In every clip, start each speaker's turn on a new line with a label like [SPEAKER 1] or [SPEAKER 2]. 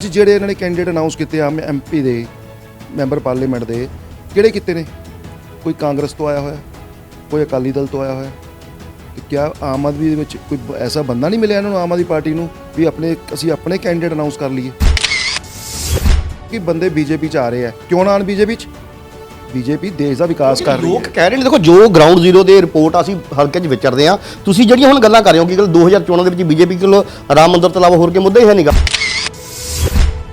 [SPEAKER 1] ਜਿਹੜੇ ਇਹਨਾਂ ਨੇ ਕੈਂਡੀਡੇਟ ਅਨਾਉਂਸ ਕੀਤੇ ਆ ਐਮਪੀ ਦੇ ਮੈਂਬਰ ਪਾਰਲੀਮੈਂਟ ਦੇ ਕਿਹੜੇ ਕੀਤੇ ਨੇ? ਕੋਈ ਕਾਂਗਰਸ ਤੋਂ ਆਇਆ ਹੋਇਆ ਕੋਈ ਅਕਾਲੀ ਦਲ ਤੋਂ ਆਇਆ ਹੋਇਆ? ਤੇ ਕਿਆ ਆਮ ਆਦਮੀ ਦੇ ਵਿੱਚ ਕੋਈ ਐਸਾ ਬੰਦਾ ਨਹੀਂ ਮਿਲਿਆ ਇਹਨਾਂ ਨੂੰ ਆਮ ਆਦਮੀ ਪਾਰਟੀ ਨੂੰ ਵੀ ਆਪਣੇ ਅਸੀਂ ਆਪਣੇ ਕੈਂਡੀਡੇਟ ਅਨਾਉਂਸ ਕਰ ਲਈਏ? ਕਿ ਬੰਦੇ ਬੀਜੇਪੀ ਚ ਆ ਰਹੇ ਆ। ਕਿਉਂ ਨਾ ਆਣ ਬੀਜੇਪੀ ਚ? ਬੀਜੇਪੀ ਦੇਸ਼ ਦਾ ਵਿਕਾਸ ਕਰ ਰਹੀ
[SPEAKER 2] ਲੋਕ
[SPEAKER 1] ਹੈ।
[SPEAKER 2] ਕਹਿ ਰਹੇ ਨੇ ਦੇਖੋ ਜੋ ਗਰਾਊਂਡ ਜ਼ੀਰੋ ਦੇ ਰਿਪੋਰਟ ਅਸੀਂ ਹਲਕੇ 'ਚ ਵਿਚਰਦੇ ਆ ਤੁਸੀਂ ਜਿਹੜੀਆਂ ਹੁਣ ਗੱਲਾਂ ਕਰ ਰਹੇ ਹੋ ਕਿ ਗੱਲ 2014 ਦੇ ਵਿੱਚ ਬੀਜੇਪੀ ਕੋਲ ਰਾਮ ਮੰਦਿਰ ਤੋਂ ਇਲਾਵਾ ਹੋਰ ਕੋਈ ਮੁੱਦਾ ਹੀ ਹੈ ਨਹੀਂਗਾ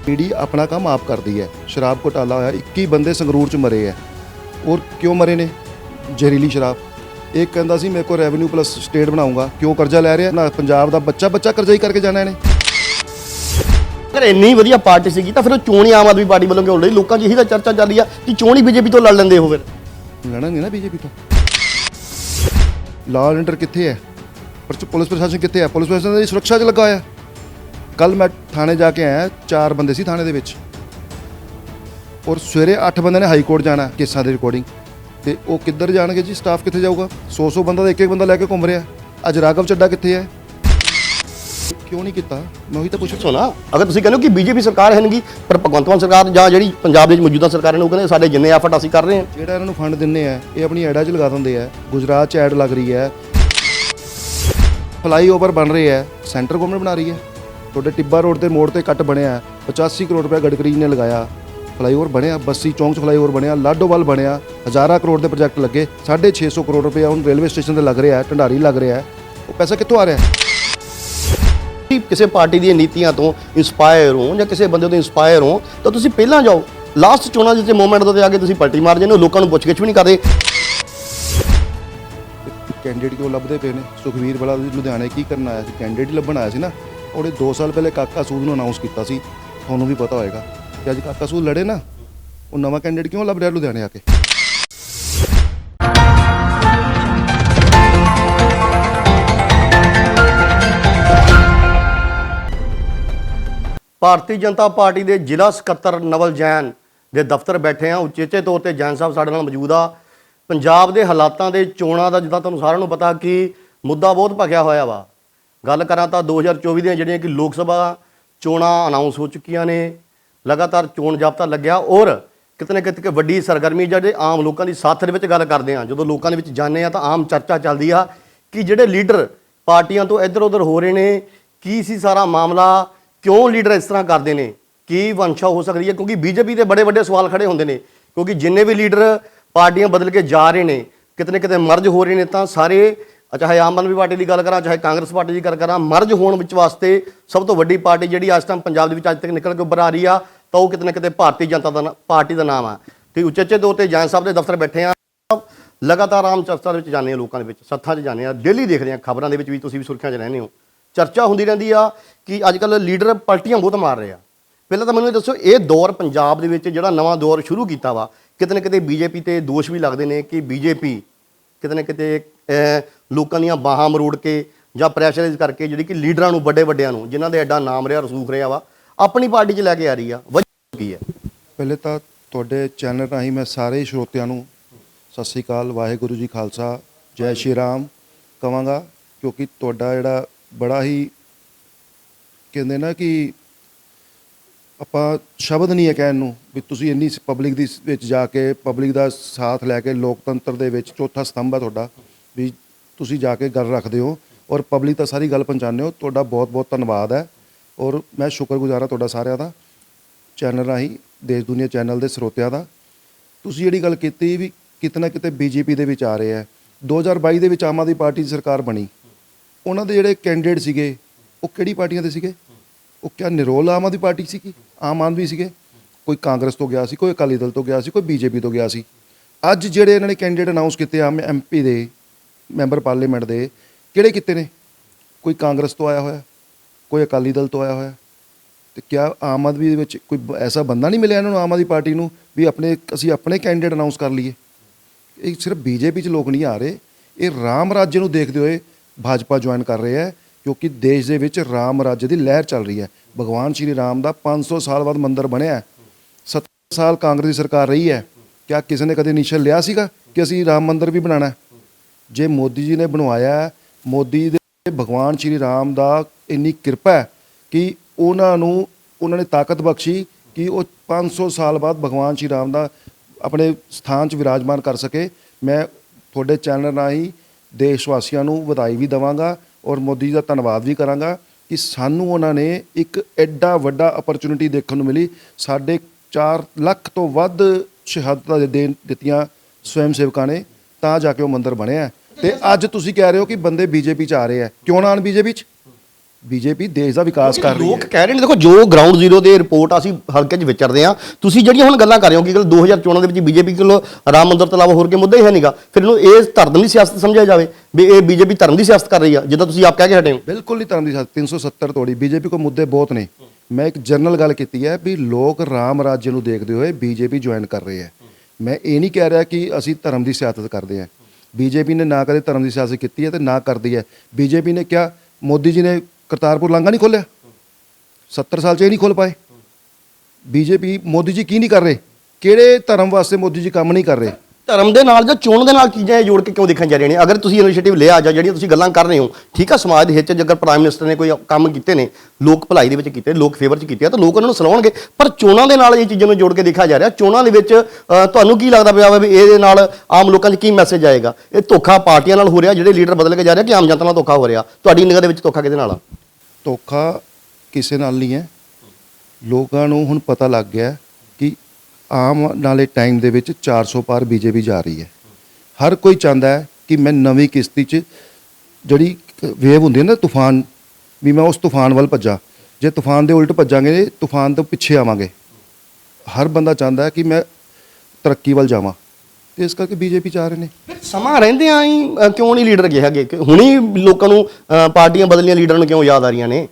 [SPEAKER 1] ਈਡੀ ਆਪਣਾ ਕੰਮ ਆਪ ਕਰਦੀ ਹੈ। ਸ਼ਰਾਬ ਘੋਟਾਲਾ ਹੋਇਆ 21 ਬੰਦੇ ਸੰਗਰੂਰ ਚ ਮਰੇ ਹੈ। ਔਰ ਕਿਉਂ ਮਰੇ ਨੇ? ਜ਼ਹਿਰੀਲੀ ਸ਼ਰਾਬ। ਇੱਕ ਕਹਿੰਦਾ ਸੀ ਮੇਰੇ ਕੋਲ ਰੈਵਨਿਊ ਪਲੱਸ ਸਟੇਟ ਬਣਾਉਂਗਾ। ਕਿਉਂ ਕਰਜ਼ਾ ਲੈ ਰਿਹਾ? ਨਾ ਪੰਜਾਬ ਦਾ ਬੱਚਾ ਬੱਚਾ ਕਰਜ਼ਾ ਹੀ ਕਰਕੇ ਜਾਣਾ ਇਹਨੇ।
[SPEAKER 2] ਅਗਰ ਇੰਨੀ ਵਧੀਆ ਪਾਰਟੀ ਸੀਗੀ ਤਾਂ ਫਿਰ ਉਹ ਚੋਣ ਹੀ ਆਮ ਆਦਮੀ ਪਾਰਟੀ ਵੱਲੋਂ ਕਿਉਂ ਲਈ ਲੋਕਾਂ 'ਚ ਇਹੀ ਤਾਂ ਚਰਚਾ ਚੱਲ ਰਹੀ ਆ ਕਿ ਚੋਣ ਹੀ ਬੀਜੇਪੀ ਤੋਂ ਲੜ ਲੈਂਦੇ ਹੋ ਫਿਰ।
[SPEAKER 1] ਲੜਨਗੇ ਨਾ ਬੀਜੇਪੀ ਤੋਂ। ਲਾਅ ਐਂਡ ਕਿੱਥੇ ਹੈ? ਪਰ ਚ- ਪੁਲਿਸ ਪ੍ਰਸ਼ਾਸਨ ਕਿੱਥੇ ਹੈ? ਪੁਲਿਸ ਪ੍ਰਸ਼ਾਸਨ ਦੀ ਸੁਰੱਖਿਆ 'ਚ ਲੱਗਾ ਹੋਇਆ। ਕੱਲ ਮੈਂ ਥਾਣੇ ਜਾ ਕੇ ਆਇਆ ਚਾਰ ਬੰਦੇ ਸੀ ਥਾਣੇ ਦੇ ਵਿੱਚ। ਔਰ ਸਵੇਰੇ 8 ਬੰਦੇ ਨੇ ਹਾਈ ਕੋਰਟ ਜਾਣਾ ਕੇਸਾਂ ਦੀ ਰਿਕਾਰਡਿੰਗ ਤੇ ਉਹ ਕਿੱਧਰ ਜਾਣਗੇ ਜੀ? ਸਟਾਫ ਕਿੱਥੇ ਜਾਊਗਾ? 100 100 ਬੰਦਾ ਦਾ ਇੱਕ ਇੱਕ ਬੰਦਾ ਲੈ ਕੇ ਘੁੰਮ ਰਿਹਾ। ਅੱਜ ਰਾਘਵ ਚੱਡਾ ਕਿੱਥੇ ਹੈ? ਕਿਉਂ ਨਹੀਂ ਕੀਤਾ? ਮੈਂ ਉਹੀ ਤਾਂ ਪੁੱਛ
[SPEAKER 2] ਪੁੱਛੋ ਨਾ ਅਗਰ ਤੁਸੀਂ ਕਹਿੰਦੇ ਹੋ ਕਿ ਬੀਜੇਪੀ ਸਰਕਾਰ ਹੈ ਨਹੀਂਗੀ ਪਰ ਭਗਵੰਤ ਮਾਨ ਸਰਕਾਰ ਜਾਂ ਜਿਹੜੀ ਪੰਜਾਬ ਦੇ ਵਿੱਚ ਮੌਜੂਦਾ ਸਰਕਾਰ ਨੇ ਉਹ ਕਹਿੰਦੇ ਸਾਡੇ ਜਿੰਨੇ ਐਫਰਟ ਅਸੀਂ ਕਰ ਰਹੇ ਹਾਂ।
[SPEAKER 1] ਜਿਹੜਾ ਇਹਨਾਂ ਨੂੰ ਫੰਡ ਦਿੰਨੇ ਆ ਇਹ ਆਪਣੀ ਐਡਾਂ 'ਚ ਲਗਾ ਦਿੰਦੇ ਆ। ਗੁਜਰਾਤ 'ਚ ਐਡ ਲੱਗ ਰਹੀ ਹੈ। ਫਲਾਈਓਵਰ ਬਣ ਰਹੇ ਹੈ ਸੈਂਟਰ ਗਵਰਨਮੈਂਟ ਬਣਾ ਰਹੀ ਹੈ। ਤੁਹਾਡੇ ਟਿੱਬਾ ਰੋਡ ਤੇ ਮੋੜ ਤੇ ਕੱਟ ਬਣਿਆ ਹੈ, 85 ਕਰੋੜ ਰੁਪਏ ਗਡਕਰੀ ਜੀ ਨੇ ਲਗਾਇਆ। ਫਲਾਈਓਵਰ ਬਣਿਆ ਬੱਸੀ ਚੌਂਕ 'ਚ ਫਲਾਈਓਵਰ ਬਣਿਆ ਲਾਡੋਵਾਲ ਬਣਿਆ ਹਜ਼ਾਰਾਂ ਕਰੋੜ ਦੇ ਪ੍ਰੋਜੈਕਟ ਲੱਗੇ 650 ਕਰੋੜ ਰੁਪਏ ਹੁਣ ਰੇਲਵੇ ਸਟੇਸ਼ਨ ਤੇ ਲੱਗ ਰਿਹਾ ਹੈ ਢੰਡਾਰੀ ਲੱਗ ਰਿਹਾ ਹੈ। ਉਹ ਪੈਸਾ ਕਿੱਥੋਂ ਆ ਰਿਹਾ ਹੈ?
[SPEAKER 2] ਕਿਸੇ ਪਾਰਟੀ ਦੀਆਂ ਨੀਤੀਆਂ ਤੋਂ ਇਨਸਪਾਇਰ ਹੋ ਜਾਂ ਕਿਸੇ ਬੰਦੇ ਤੋਂ ਇਨਸਪਾਇਰ ਹੋ ਤਾਂ ਤੁਸੀਂ ਪਹਿਲਾਂ ਜਾਓ। ਲਾਸਟ ਚੋਣਾਂ ਦੇ ਮੂਵਮੈਂਟ ਦੇ ਆ ਕੇ ਤੁਸੀਂ ਪਲਟੀ ਮਾਰ ਜਾਂਦੇ ਹੋ ਲੋਕਾਂ ਨੂੰ ਪੁੱਛਗਿੱਛ ਵੀ ਨਹੀਂ ਕਰਦੇ।
[SPEAKER 1] ਕੈਂਡੀਡੇਟ ਕਿਉਂ ਲੱਭਦੇ ਪਏ ਨੇ? ਸੁਖਵੀਰ ਬਲਾ ਲੁਧਿਆਣੇ ਕੀ ਕਰਨ ਆਇਆ ਸੀ? ਕੈਂਡੀਡੇਟ ਹੀ ਲੱਭਣ ਆਇਆ ਸੀ ਨਾ? ਉਹਨੇ 2 ਸਾਲ ਪਹਿਲੇ ਕਾਕਾ ਸੂਦ ਨੂੰ ਅਨਾਉਂਸ ਕੀਤਾ ਸੀ, ਤੁਹਾਨੂੰ ਵੀ ਪਤਾ ਹੋਏਗਾ ਕਿ ਅੱਜ ਕਾਕਾ ਸੂਦ ਲੜੇ ਨਾ, ਉਹ ਨਵਾਂ ਕੈਂਡੀਡੇਟ ਕਿਉਂ ਲੱਭ ਰਿਹਾ ਲੁਧਿਆਣੇ ਆ ਕੇ?
[SPEAKER 2] ਭਾਰਤੀ ਜਨਤਾ ਪਾਰਟੀ ਦੇ ਜ਼ਿਲ੍ਹਾ ਸਕੱਤਰ ਨਵਲ ਜੈਨ ਦੇ ਦਫ਼ਤਰ ਬੈਠੇ ਆ, ਉਚੇਚੇ ਤੌਰ ਤੇ ਜੈਨ ਸਾਹਿਬ ਸਾਡੇ ਨਾਲ ਮੌਜੂਦ ਆ। ਪੰਜਾਬ ਦੇ ਹਾਲਾਤਾਂ ਦੇ ਚੋਣਾਂ ਦਾ ਜਿੱਦਾਂ ਤੁਹਾਨੂੰ ਸਾਰਿਆਂ ਨੂੰ ਪਤਾ ਕਿ ਮੁੱਦਾ ਬਹੁਤ ਭਖਿਆ ਹੋਇਆ ਵਾ। ਗੱਲ ਕਰਾਂ ਤਾਂ 2024 ਦੀਆਂ ਜਿਹੜੀਆਂ ਕਿ ਲੋਕ ਸਭਾ ਚੋਣਾਂ ਅਨਾਉਂਸ ਹੋ ਚੁੱਕੀਆਂ ਨੇ, ਲਗਾਤਾਰ ਚੋਣ ਜਾਬਤਾ ਲੱਗਿਆ ਔਰ ਕਿਤੇ ਨਾ ਕਿਤੇ ਇੱਕ ਵੱਡੀ ਸਰਗਰਮੀ ਜਿਹੜੇ ਆਮ ਲੋਕਾਂ ਦੀ ਸਾਥ ਦੇ ਵਿੱਚ ਗੱਲ ਕਰਦੇ ਆ ਜਦੋਂ ਲੋਕਾਂ ਦੇ ਵਿੱਚ ਜਾਂਦੇ ਆ ਤਾਂ ਆਮ ਚਰਚਾ ਚੱਲਦੀ ਆ ਕਿ ਜਿਹੜੇ ਲੀਡਰ ਪਾਰਟੀਆਂ ਤੋਂ ਇੱਧਰ ਉੱਧਰ ਹੋ ਰਹੇ ਨੇ, ਕੀ ਸੀ ਸਾਰਾ ਮਾਮਲਾ, ਕਿਉਂ ਲੀਡਰ ਇਸ ਤਰ੍ਹਾਂ ਕਰਦੇ ਨੇ, ਕੀ ਵੰਸ਼ਾ ਹੋ ਸਕਦੀ ਹੈ, ਕਿਉਂਕਿ ਬੀਜੇਪੀ ਦੇ ਬੜੇ ਵੱਡੇ ਸਵਾਲ ਖੜੇ ਹੁੰਦੇ ਨੇ, ਕਿਉਂਕਿ ਜਿੰਨੇ ਵੀ ਲੀਡਰ ਪਾਰਟੀਆਂ ਬਦਲ ਕੇ ਜਾ ਰਹੇ ਨੇ, ਕਿਤੇ ਨਾ ਕਿਤੇ ਮਰਜ ਹੋ ਰਹੇ ਨੇ ਤਾਂ ਸਾਰੇ ਚਾਹੇ ਆਮ ਆਦਮੀ ਪਾਰਟੀ ਦੀ ਗੱਲ ਕਰਾਂ, ਚਾਹੇ ਕਾਂਗਰਸ ਪਾਰਟੀ ਦੀ ਗੱਲ ਕਰਾਂ, ਮਰਜ ਹੋਣ ਵਿੱਚ ਵਾਸਤੇ ਸਭ ਤੋਂ ਵੱਡੀ ਪਾਰਟੀ ਜਿਹੜੀ ਅੱਜ ਤੱਕ ਪੰਜਾਬ ਦੇ ਵਿੱਚ ਅੱਜ ਤੱਕ ਨਿਕਲ ਕੇ ਉੱਭਰ ਆ ਰਹੀ ਆ, ਤਾਂ ਉਹ ਕਿਤੇ ਨਾ ਕਿਤੇ ਭਾਰਤੀ ਜਨਤਾ ਦਾ ਪਾਰਟੀ ਦਾ ਨਾਮ ਆ। ਤੇ ਉਚੇਚੇ ਤੌਰ ਤੇ ਜੈਨ ਸਾਹਿਬ ਦੇ ਦਫ਼ਤਰ ਬੈਠੇ ਆ, ਲਗਾਤਾਰ ਆਮ ਚਰਚਾ ਦੇ ਵਿੱਚ ਜਾਂਦੇ ਆ ਲੋਕਾਂ ਦੇ ਵਿੱਚ, ਸੱਥਾਂ 'ਚ ਜਾਂਦੇ ਆ ਡੇਲੀ ਦੇਖਦੇ ਆ ਖਬਰਾਂ ਦੇ ਵਿੱਚ ਵੀ ਤੁਸੀਂ ਵੀ ਸੁਰਖੀਆਂ 'ਚ ਰਹਿੰਦੇ ਹੋ। ਚਰਚਾ ਹੁੰਦੀ ਰਹਿੰਦੀ ਆ ਕਿ ਅੱਜ ਕੱਲ ਲੀਡਰ ਪਲਟੀਆਂ ਬਹੁਤ ਮਾਰ ਰਹੇ ਆ। ਪਹਿਲਾਂ ਤਾਂ ਮੈਨੂੰ ਇਹ ਦੱਸੋ, ਇਹ ਦੌਰ ਪੰਜਾਬ ਦੇ ਵਿੱਚ ਜਿਹੜਾ ਨਵਾਂ ਦੌਰ ਸ਼ੁਰੂ ਕੀਤਾ ਵਾ, ਕਿਤੇ ਨਾ ਕਿਤੇ ਬੀਜੇਪੀ ਤੇ ਦੋਸ਼ ਵੀ ਲੱਗਦੇ ਨੇ ਕਿ ਬੀਜੇਪੀ ਕਿਤੇ ਨਾ ਕਿਤੇ ਲੋਕਾਂ ਦੀਆਂ ਬਾਹਾਂ ਮਰੋੜ ਕੇ ਜਾਂ ਪ੍ਰੈਸ਼ਰਾਈਜ਼ ਕਰਕੇ ਜਿਹੜੀ ਕਿ ਲੀਡਰਾਂ ਨੂੰ, ਵੱਡੇ ਵੱਡਿਆਂ ਨੂੰ, ਜਿਨ੍ਹਾਂ ਦੇ ਐਡਾ ਨਾਮ ਰਿਹਾ, ਰਸੂਖ ਰਿਹਾ ਵਾ, ਆਪਣੀ ਪਾਰਟੀ 'ਚ ਲੈ ਕੇ ਆ ਰਹੀ ਆ। ਵਜ੍ਹਾ ਕੀ ਹੈ?
[SPEAKER 1] ਪਹਿਲੇ ਤਾਂ ਤੁਹਾਡੇ ਚੈਨਲ ਰਾਹੀਂ ਮੈਂ ਸਾਰੇ ਸਰੋਤਿਆਂ ਨੂੰ ਸਤਿ ਸ੍ਰੀ ਅਕਾਲ, ਵਾਹਿਗੁਰੂ ਜੀ ਖਾਲਸਾ, ਜੈ ਸ਼੍ਰੀ ਰਾਮ ਕਵਾਂਗਾ, ਕਿਉਂਕਿ ਤੁਹਾਡਾ ਜਿਹੜਾ ਬੜਾ ਹੀ ਕਹਿੰਦੇ ਨਾ ਕਿ ਆਪਾਂ ਸ਼ਬਦ ਨਹੀਂ ਹੈ ਕਹਿਣ ਨੂੰ ਵੀ ਤੁਸੀਂ ਇੰਨੀ ਪਬਲਿਕ ਦੀ ਵਿੱਚ ਜਾ ਕੇ ਪਬਲਿਕ ਦਾ ਸਾਥ ਲੈ ਕੇ ਲੋਕਤੰਤਰ ਦੇ ਵਿੱਚ ਚੌਥਾ ਸਤੰਭ ਹੈ ਤੁਹਾਡਾ। ਵੀ ਤੁਸੀਂ ਜਾ ਕੇ ਗੱਲ ਰੱਖਦੇ ਹੋ ਔਰ ਪਬਲਿਕ ਤਾਂ ਸਾਰੀ ਗੱਲ ਪਹੁੰਚਾਉਂਦੇ ਹੋ, ਤੁਹਾਡਾ ਬਹੁਤ ਬਹੁਤ ਧੰਨਵਾਦ ਹੈ ਔਰ ਮੈਂ ਸ਼ੁਕਰਗੁਜ਼ਾਰ ਹਾਂ ਤੁਹਾਡਾ ਸਾਰਿਆਂ ਦਾ ਚੈਨਲ ਰਾਹੀਂ, ਦੇਸ਼ ਦੁਨੀਆ ਚੈਨਲ ਦੇ ਸਰੋਤਿਆਂ ਦਾ। ਤੁਸੀਂ ਜਿਹੜੀ ਗੱਲ ਕੀਤੀ ਵੀ ਕਿਤਨਾ ਕਿਤੇ ਬੀਜੇਪੀ ਦੇ ਵਿੱਚ ਆ ਰਹੇ ਹੈ 2022 ਦੇ ਵਿੱਚ ਆਮ ਆਦਮੀ ਪਾਰਟੀ ਦੀ ਸਰਕਾਰ ਬਣੀ। ਉਹਨਾਂ ਦੇ ਜਿਹੜੇ ਕੈਂਡੀਡੇਟ ਸੀਗੇ, ਉਹ ਕਿਹੜੀ ਪਾਰਟੀਆਂ ਦੇ ਸੀਗੇ? ਉਹ ਕਿਆ ਨਿਰੋਲ ਆਮ ਆਦਮੀ ਪਾਰਟੀ ਸੀ ਕੀ ਆਮ ਆਦਮੀ ਸੀਗੇ? ਕੋਈ ਕਾਂਗਰਸ ਤੋਂ ਗਿਆ ਸੀ, ਕੋਈ ਅਕਾਲੀ ਦਲ ਤੋਂ ਗਿਆ ਸੀ, ਕੋਈ ਬੀਜੇਪੀ ਤੋਂ ਗਿਆ ਸੀ। ਅੱਜ ਜਿਹੜੇ ਇਹਨਾਂ ਨੇ ਕੈਂਡੀਡੇਟ ਅਨਾਉਂਸ ਕੀਤੇ ਆ ਐਮਪੀ ਦੇ ਮੈਂਬਰ ਪਾਰਲੀਮੈਂਟ ਦੇ, ਕਿਹੜੇ ਕੀਤੇ ਨੇ? ਕੋਈ ਕਾਂਗਰਸ ਤੋਂ ਆਇਆ ਹੋਇਆ, ਕੋਈ ਅਕਾਲੀ ਦਲ ਤੋਂ ਆਇਆ ਹੋਇਆ? ਤੇ ਕਿਆ ਆਮ ਆਦਮੀ ਦੇ ਵਿੱਚ ਕੋਈ ਐਸਾ ਬੰਦਾ ਨਹੀਂ ਮਿਲਿਆ ਇਹਨਾਂ ਨੂੰ, ਆਮ ਆਦਮੀ ਪਾਰਟੀ ਨੂੰ, ਵੀ ਆਪਣੇ, ਅਸੀਂ ਆਪਣੇ ਕੈਂਡੀਡੇਟ ਅਨਾਉਂਸ ਕਰ ਲਈਏ? ਇਹ ਸਿਰਫ ਬੀਜੇਪੀ 'ਚ ਲੋਕ ਨਹੀਂ ਆ ਰਹੇ। ਇਹ ਰਾਮ ਰਾਜ ਨੂੰ ਦੇਖਦੇ ਹੋਏ ਭਾਜਪਾ ਜੁਆਇਨ ਕਰ ਰਹੇ ਹੈ ਕਿਉਂਕਿ ਦੇਸ਼ ਦੇ ਵਿੱਚ ਰਾਮ ਰਾਜ ਦੀ ਲਹਿਰ ਚੱਲ ਰਹੀ ਹੈ। ਭਗਵਾਨ ਸ਼੍ਰੀ ਰਾਮ ਦਾ 500 ਸਾਲ ਬਾਅਦ ਮੰਦਿਰ ਬਣਿਆ ਹੈ। 70 ਸਾਲ ਕਾਂਗਰਸ ਦੀ ਸਰਕਾਰ ਰਹੀ ਹੈ। ਕਿਆ ਕਿਸੇ ਨੇ ਕਦੇ ਇਨੀਸ਼ੀਅਲ ਲਿਆ ਸੀਗਾ ਕਿ ਅਸੀਂ ਰਾਮ ਮੰਦਿਰ ਵੀ ਬਣਾਉਣਾ ਹੈ? ਜੇ ਮੋਦੀ ਜੀ ਨੇ ਬਣਵਾਇਆ ਮੋਦੀ ਦੇ ਭਗਵਾਨ ਸ਼੍ਰੀ ਰਾਮ ਦਾ ਇੰਨੀ ਕਿਰਪਾ ਹੈ ਕਿ ਉਹਨਾਂ ਨੂੰ, ਉਹਨਾਂ ਨੇ ਤਾਕਤ ਬਖਸ਼ੀ ਕਿ ਉਹ 500 ਸਾਲ ਬਾਅਦ ਭਗਵਾਨ ਸ਼੍ਰੀ ਰਾਮ ਦਾ ਆਪਣੇ ਸਥਾਨ 'ਚ ਵਿਰਾਜਮਾਨ ਕਰ ਸਕੇ। ਮੈਂ ਤੁਹਾਡੇ ਚੈਨਲ ਰਾਹੀਂ ਦੇਸ਼ ਵਾਸੀਆਂ ਨੂੰ ਵਧਾਈ ਵੀ ਦਵਾਂਗਾ ਔਰ ਮੋਦੀ ਜੀ ਦਾ ਧੰਨਵਾਦ ਵੀ ਕਰਾਂਗਾ ਕਿ ਸਾਨੂੰ ਉਹਨਾਂ ਨੇ ਇੱਕ ਐਡਾ ਵੱਡਾ ਅਪਰਚੂਨਿਟੀ ਦੇਖਣ ਨੂੰ ਮਿਲੀ। ਸਾਡੇ 4 ਲੱਖ ਤੋਂ ਵੱਧ ਸ਼ਹਾਦਤਾਂ ਦੇ ਦੇਣ ਦਿੱਤੀਆਂ ਸਵੈਮ ਸੇਵਕਾਂ ਨੇ। ਤਾਂ ਜਾ ਕੇ ਉਹ ਮੰਦਿਰ ਬਣਿਆ। ਤੇ ਅੱਜ ਤੁਸੀਂ ਕਹਿ ਰਹੇ ਹੋ ਕਿ ਬੰਦੇ ਬੀਜੇਪੀ ਚ ਆ ਰਹੇ ਆ ਕਿਉਂ ਨਾ ਆਣ ਬੀਜੇਪੀ ਚ? ਬੀਜੇਪੀ ਦੇਸ਼ ਦਾ ਵਿਕਾਸ ਕਰ ਰਹੀ
[SPEAKER 2] ਲੋਕ
[SPEAKER 1] ਹੈ।
[SPEAKER 2] ਕਹਿ ਰਹੇ ਨੇ ਦੇਖੋ ਜੋ ਗਰਾਊਂਡ ਜ਼ੀਰੋ ਦੇ ਰਿਪੋਰਟ ਅਸੀਂ ਹਲਕੇ 'ਚ ਵਿਚਰਦੇ ਆ ਤੁਸੀਂ ਜਿਹੜੀਆਂ ਹੁਣ ਗੱਲਾਂ ਕਰ ਰਹੇ ਹੋ ਕਿ ਗੱਲ 2014 ਦੇ ਵਿੱਚ ਬੀਜੇਪੀ ਕੋਲ ਰਾਮ ਮੰਦਿਰ ਤੋਂ ਇਲਾਵਾ ਹੋਰ ਕੋਈ ਮੁੱਦਾ ਹੀ ਹੈ ਨਹੀਂਗਾ ਫਿਰ ਇਹਨੂੰ ਇਹ ਧਰਮ ਦੀ ਸਿਆਸਤ ਸਮਝਿਆ ਜਾਵੇ ਵੀ ਇਹ ਬੀਜੇਪੀ ਧਰਮ ਦੀ ਸਿਆਸਤ ਕਰ ਰਹੀ ਆ ਜਿੱਦਾਂ ਤੁਸੀਂ ਆਪ ਕਹਿ ਕੇ ਹਟੇ ਹੋ।
[SPEAKER 1] ਬਿਲਕੁਲ ਨਹੀਂ ਧਰਮ ਦੀ ਸਾਥ 370 ਤੋੜੀ ਬੀਜੇਪੀ ਕੋ ਮੁੱਦੇ ਬਹੁਤ ਨੇ। ਮੈਂ ਇੱਕ ਜਨਰਲ ਗੱਲ ਕੀਤੀ ਹੈ ਵੀ ਲੋਕ ਰਾਮ ਰਾਜ ਨੂੰ ਦੇਖਦੇ ਹੋਏ ਬੀਜੇਪੀ ਜੁਆਇਨ ਕਰ ਰਹੇ ਹੈ। ਮੈਂ ਇਹ ਨਹੀਂ ਕਹਿ ਰਿਹਾ ਕਿ ਅਸੀਂ ਧਰਮ ਦੀ ਸਿਆਸਤ ਕਰਦੇ ਹਾਂ। ਬੀਜੇਪੀ ਨੇ ਨਾ ਕਦੇ ਧਰਮ ਦੀ ਸਿਆਸਤ ਕੀਤੀ ਹੈ ਤੇ ਨਾ ਕਰਦੀ ਹੈ। ਬੀਜੇਪੀ ਨੇ ਕਿਹਾ, ਮੋਦੀ ਜੀ ਨੇ ਕਰਤਾਰਪੁਰ ਲਾਂਘਾ ਨਹੀਂ ਖੋਲਿਆ 70 ਸਾਲ ਚ ਇਹ ਨਹੀਂ ਖੋਲ ਪਾਏ। ਬੀਜੇਪੀ ਮੋਦੀ ਜੀ ਕੀ ਨਹੀਂ ਕਰ ਰਹੇ? ਕਿਹੜੇ ਧਰਮ ਵਾਸਤੇ ਮੋਦੀ ਜੀ ਕੰਮ ਨਹੀਂ ਕਰ ਰਹੇ?
[SPEAKER 2] ਧਰਮ ਦੇ ਨਾਲ ਜਾਂ ਚੋਣ ਦੇ ਨਾਲ ਚੀਜ਼ਾਂ ਇਹ ਜੋੜ ਕੇ ਕਿਉਂ ਦੇਖਣ ਜਾ ਰਹੀਆਂ ਨੇ? ਅਗਰ ਤੁਸੀਂ ਇਨੀਸ਼ੀਏਟਿਵ ਲਿਆ ਜਾਂ ਜਿਹੜੀਆਂ ਤੁਸੀਂ ਗੱਲਾਂ ਕਰ ਰਹੇ ਹੋ, ਠੀਕ ਆ, ਸਮਾਜ ਦੇ ਹਿੱਤ 'ਚ ਜੇਕਰ ਪ੍ਰਾਈਮ ਮਿਨਿਸਟਰ ਨੇ ਕੋਈ ਕੰਮ ਕੀਤੇ ਨੇ, ਲੋਕ ਭਲਾਈ ਦੇ ਵਿੱਚ ਕੀਤੇ, ਲੋਕ ਫੇਵਰ 'ਚ ਕੀਤੇ ਆ, ਤਾਂ ਲੋਕ ਉਹਨਾਂ ਨੂੰ ਸਲਾਉਣਗੇ ਪਰ ਚੋਣਾਂ ਦੇ ਨਾਲ ਇਹ ਚੀਜ਼ਾਂ ਨੂੰ ਜੋੜ ਕੇ ਦੇਖਿਆ ਜਾ ਰਿਹਾ। ਚੋਣਾਂ ਦੇ ਵਿੱਚ ਤੁਹਾਨੂੰ ਕੀ ਲੱਗਦਾ ਪਿਆ ਵਾ ਵੀ ਇਹਦੇ ਨਾਲ ਆਮ ਲੋਕਾਂ 'ਚ ਕੀ ਮੈਸੇਜ ਆਏਗਾ? ਇਹ ਧੋਖਾ ਪਾਰਟੀਆਂ ਨਾਲ ਹੋ ਰਿਹਾ, ਜਿਹੜੇ ਲੀਡਰ ਬਦਲ ਕੇ ਜਾ ਰਿਹਾ ਕਿ ਆਮ ਜਨਤਾ ਨਾਲ ਧੋਖਾ ਹੋ ਰਿਹਾ? ਤੁਹਾਡੀ ਨਿਗਾਹ ਦੇ ਵਿੱਚ ਧੋਖਾ ਕਿਹਦੇ ਨਾਲ ਆ?
[SPEAKER 1] ਧੋਖਾ ਕਿਸੇ ਨਾਲ ਨਹੀਂ ਹੈ। ਲੋਕਾਂ ਨੂੰ ਹੁਣ ਪਤਾ ਲੱਗ ਗਿਆ ਆਮ ਨਾਲੇ ਟਾਈਮ ਦੇ ਵਿੱਚ 400 ਪਾਰ ਬੀਜੇਪੀ ਜਾ ਰਹੀ ਹੈ। ਹਰ ਕੋਈ ਚਾਹੁੰਦਾ ਹੈ ਕਿ ਮੈਂ ਨਵੀਂ ਕਿਸ਼ਤੀ 'ਚ ਜਿਹੜੀ ਵੇਵ ਹੁੰਦੀ ਹੈ ਨਾ ਤੂਫਾਨ ਵੀ ਮੈਂ ਉਸ ਤੂਫਾਨ ਵੱਲ ਭੱਜਾਂ। ਜੇ ਤੂਫਾਨ ਦੇ ਉਲਟ ਭੱਜਾਂਗੇ ਤੂਫਾਨ ਤੋਂ ਪਿੱਛੇ ਆਵਾਂਗੇ। ਹਰ ਬੰਦਾ ਚਾਹੁੰਦਾ ਹੈ ਕਿ ਮੈਂ ਤਰੱਕੀ ਵੱਲ ਜਾਵਾਂ। ਤੇ ਇਸ ਕਰਕੇ ਬੀਜੇਪੀ ਚ ਆ ਰਹੇ ਨੇ।
[SPEAKER 2] ਫਿਰ ਸਮਾਂ ਰਹਿੰਦਿਆਂ ਹੀ ਕਿਉਂ ਨਹੀਂ ਲੀਡਰ ਗਏ ਹੈਗੇ? ਹੁਣੀ ਲੋਕਾਂ ਨੂੰ ਪਾਰਟੀਆਂ ਬਦਲੀਆਂ ਲੀਡਰਾਂ ਨੂੰ ਕਿਉਂ ਯਾਦ ਆ ਰਹੀਆਂ ਨੇ?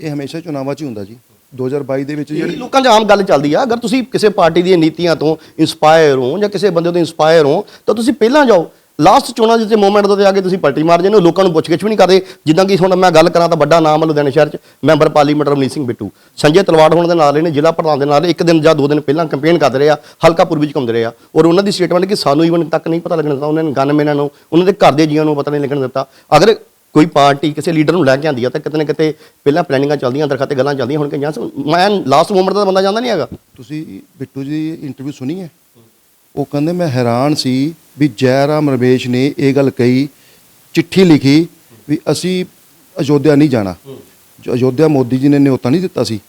[SPEAKER 1] ਇਹ ਹਮੇਸ਼ਾ ਚੁਣਾਵਾਂ 'ਚ ਹੀ ਹੁੰਦਾ ਜੀ। 2022 ਦੇ ਵਿੱਚ
[SPEAKER 2] ਜਿਹੜੀ ਲੋਕਾਂ 'ਚ ਆਮ ਗੱਲ ਚੱਲਦੀ ਆ। ਅਗਰ ਤੁਸੀਂ ਕਿਸੇ ਪਾਰਟੀ ਦੀਆਂ ਨੀਤੀਆਂ ਤੋਂ ਇਨਸਪਾਇਰ ਹੋ ਜਾਂ ਕਿਸੇ ਬੰਦੇ ਤੋਂ ਇਨਸਪਾਇਰ ਹੋ ਤਾਂ ਤੁਸੀਂ ਪਹਿਲਾਂ ਜਾਓ। ਲਾਸਟ ਚੋਣਾਂ ਦੇ ਮੂਵਮੈਂਟ ਦੇ ਉੱਤੇ ਆ ਕੇ ਤੁਸੀਂ ਪਲਟੀ ਮਾਰ ਜਾਂਦੇ ਹੋ। ਲੋਕਾਂ ਨੂੰ ਪੁੱਛ ਗਿੱਛ ਵੀ ਨਹੀਂ ਕਰਦੇ। ਜਿੱਦਾਂ ਕਿ ਹੁਣ ਮੈਂ ਗੱਲ ਕਰਾਂ ਤਾਂ ਵੱਡਾ ਨਾਮ ਆ ਲੁਧਿਆਣਾ ਸ਼ਹਿਰ 'ਚ ਮੈਂਬਰ ਪਾਰਲੀਮੈਂਟ ਰਮਨੀਤ ਸਿੰਘ ਬਿੱਟੂ। ਸੰਜੇ ਤਲਵਾੜ ਹੋਣ ਦੇ ਨਾਲ ਇਹਨੇ ਜ਼ਿਲ੍ਹਾ ਪ੍ਰਧਾਨ ਦੇ ਨਾਲ ਇੱਕ ਦਿਨ ਜਾਂ ਦੋ ਦਿਨ ਪਹਿਲਾਂ ਕੰਪੇਨ ਕਰਦੇ ਰਹੇ ਆ ਹਲਕਾ ਪੂਰਬੀ 'ਚ ਘੁੰਮਦੇ ਰਹੇ ਆ। ਔਰ ਉਹਨਾਂ ਦੀ ਸਟੇਟਮੈਂਟ ਕਿ ਸਾਨੂੰ ਈਵਨ ਤੱਕ ਨਹੀਂ ਪਤਾ ਲੱਗਣ ਦਿੱਤਾ। ਉਹਨਾਂ ਨੇ ਗਨਮੈਨਾਂ ਨੂੰ ਉਹਨਾਂ ਦੇ ਘਰ ਦੇ ਜੀਆਂ ਨੂੰ ਪਤਾ ਨਹੀਂ ਲੱਗਣ ਦਿੱਤਾ। ਅਗਰ ਕੋਈ ਪਾਰਟੀ ਕਿਸੇ ਲੀਡਰ ਨੂੰ ਲੈ ਕੇ ਆਂਦੀ ਆ ਤਾਂ ਕਿਤੇ ਨਾ ਕਿਤੇ ਪਹਿਲਾਂ ਪਲੈਨਿੰਗਾਂ ਚੱਲਦੀਆਂ ਦਰਖਤ ਤੇ ਗੱਲਾਂ ਚੱਲਦੀਆਂ ਹੁਣ ਕਿ ਮੈਂ ਲਾਸਟ ਮੂਮੈਂਟ ਦਾ ਬੰਦਾ ਜਾਂਦਾ ਨਹੀਂ ਹੈਗਾ।
[SPEAKER 1] ਤੁਸੀਂ ਬਿੱਟੂ ਜੀ ਦੀ ਇੰਟਰਵਿਊ ਸੁਣੀ ਹੈ? ਉਹ ਕਹਿੰਦੇ ਮੈਂ ਹੈਰਾਨ ਸੀ ਵੀ ਜੈਰਾਮ ਰਮੇਸ਼ ਨੇ ਇਹ ਗੱਲ ਕਹੀ, ਚਿੱਠੀ ਲਿਖੀ ਵੀ ਅਸੀਂ ਅਯੋਧਿਆ ਨਹੀਂ ਜਾਣਾ। ਅਯੋਧਿਆ ਮੋਦੀ ਜੀ ਨੇ ਨਿਯੋਤਾ ਨਹੀਂ ਦਿੱਤਾ ਸੀ।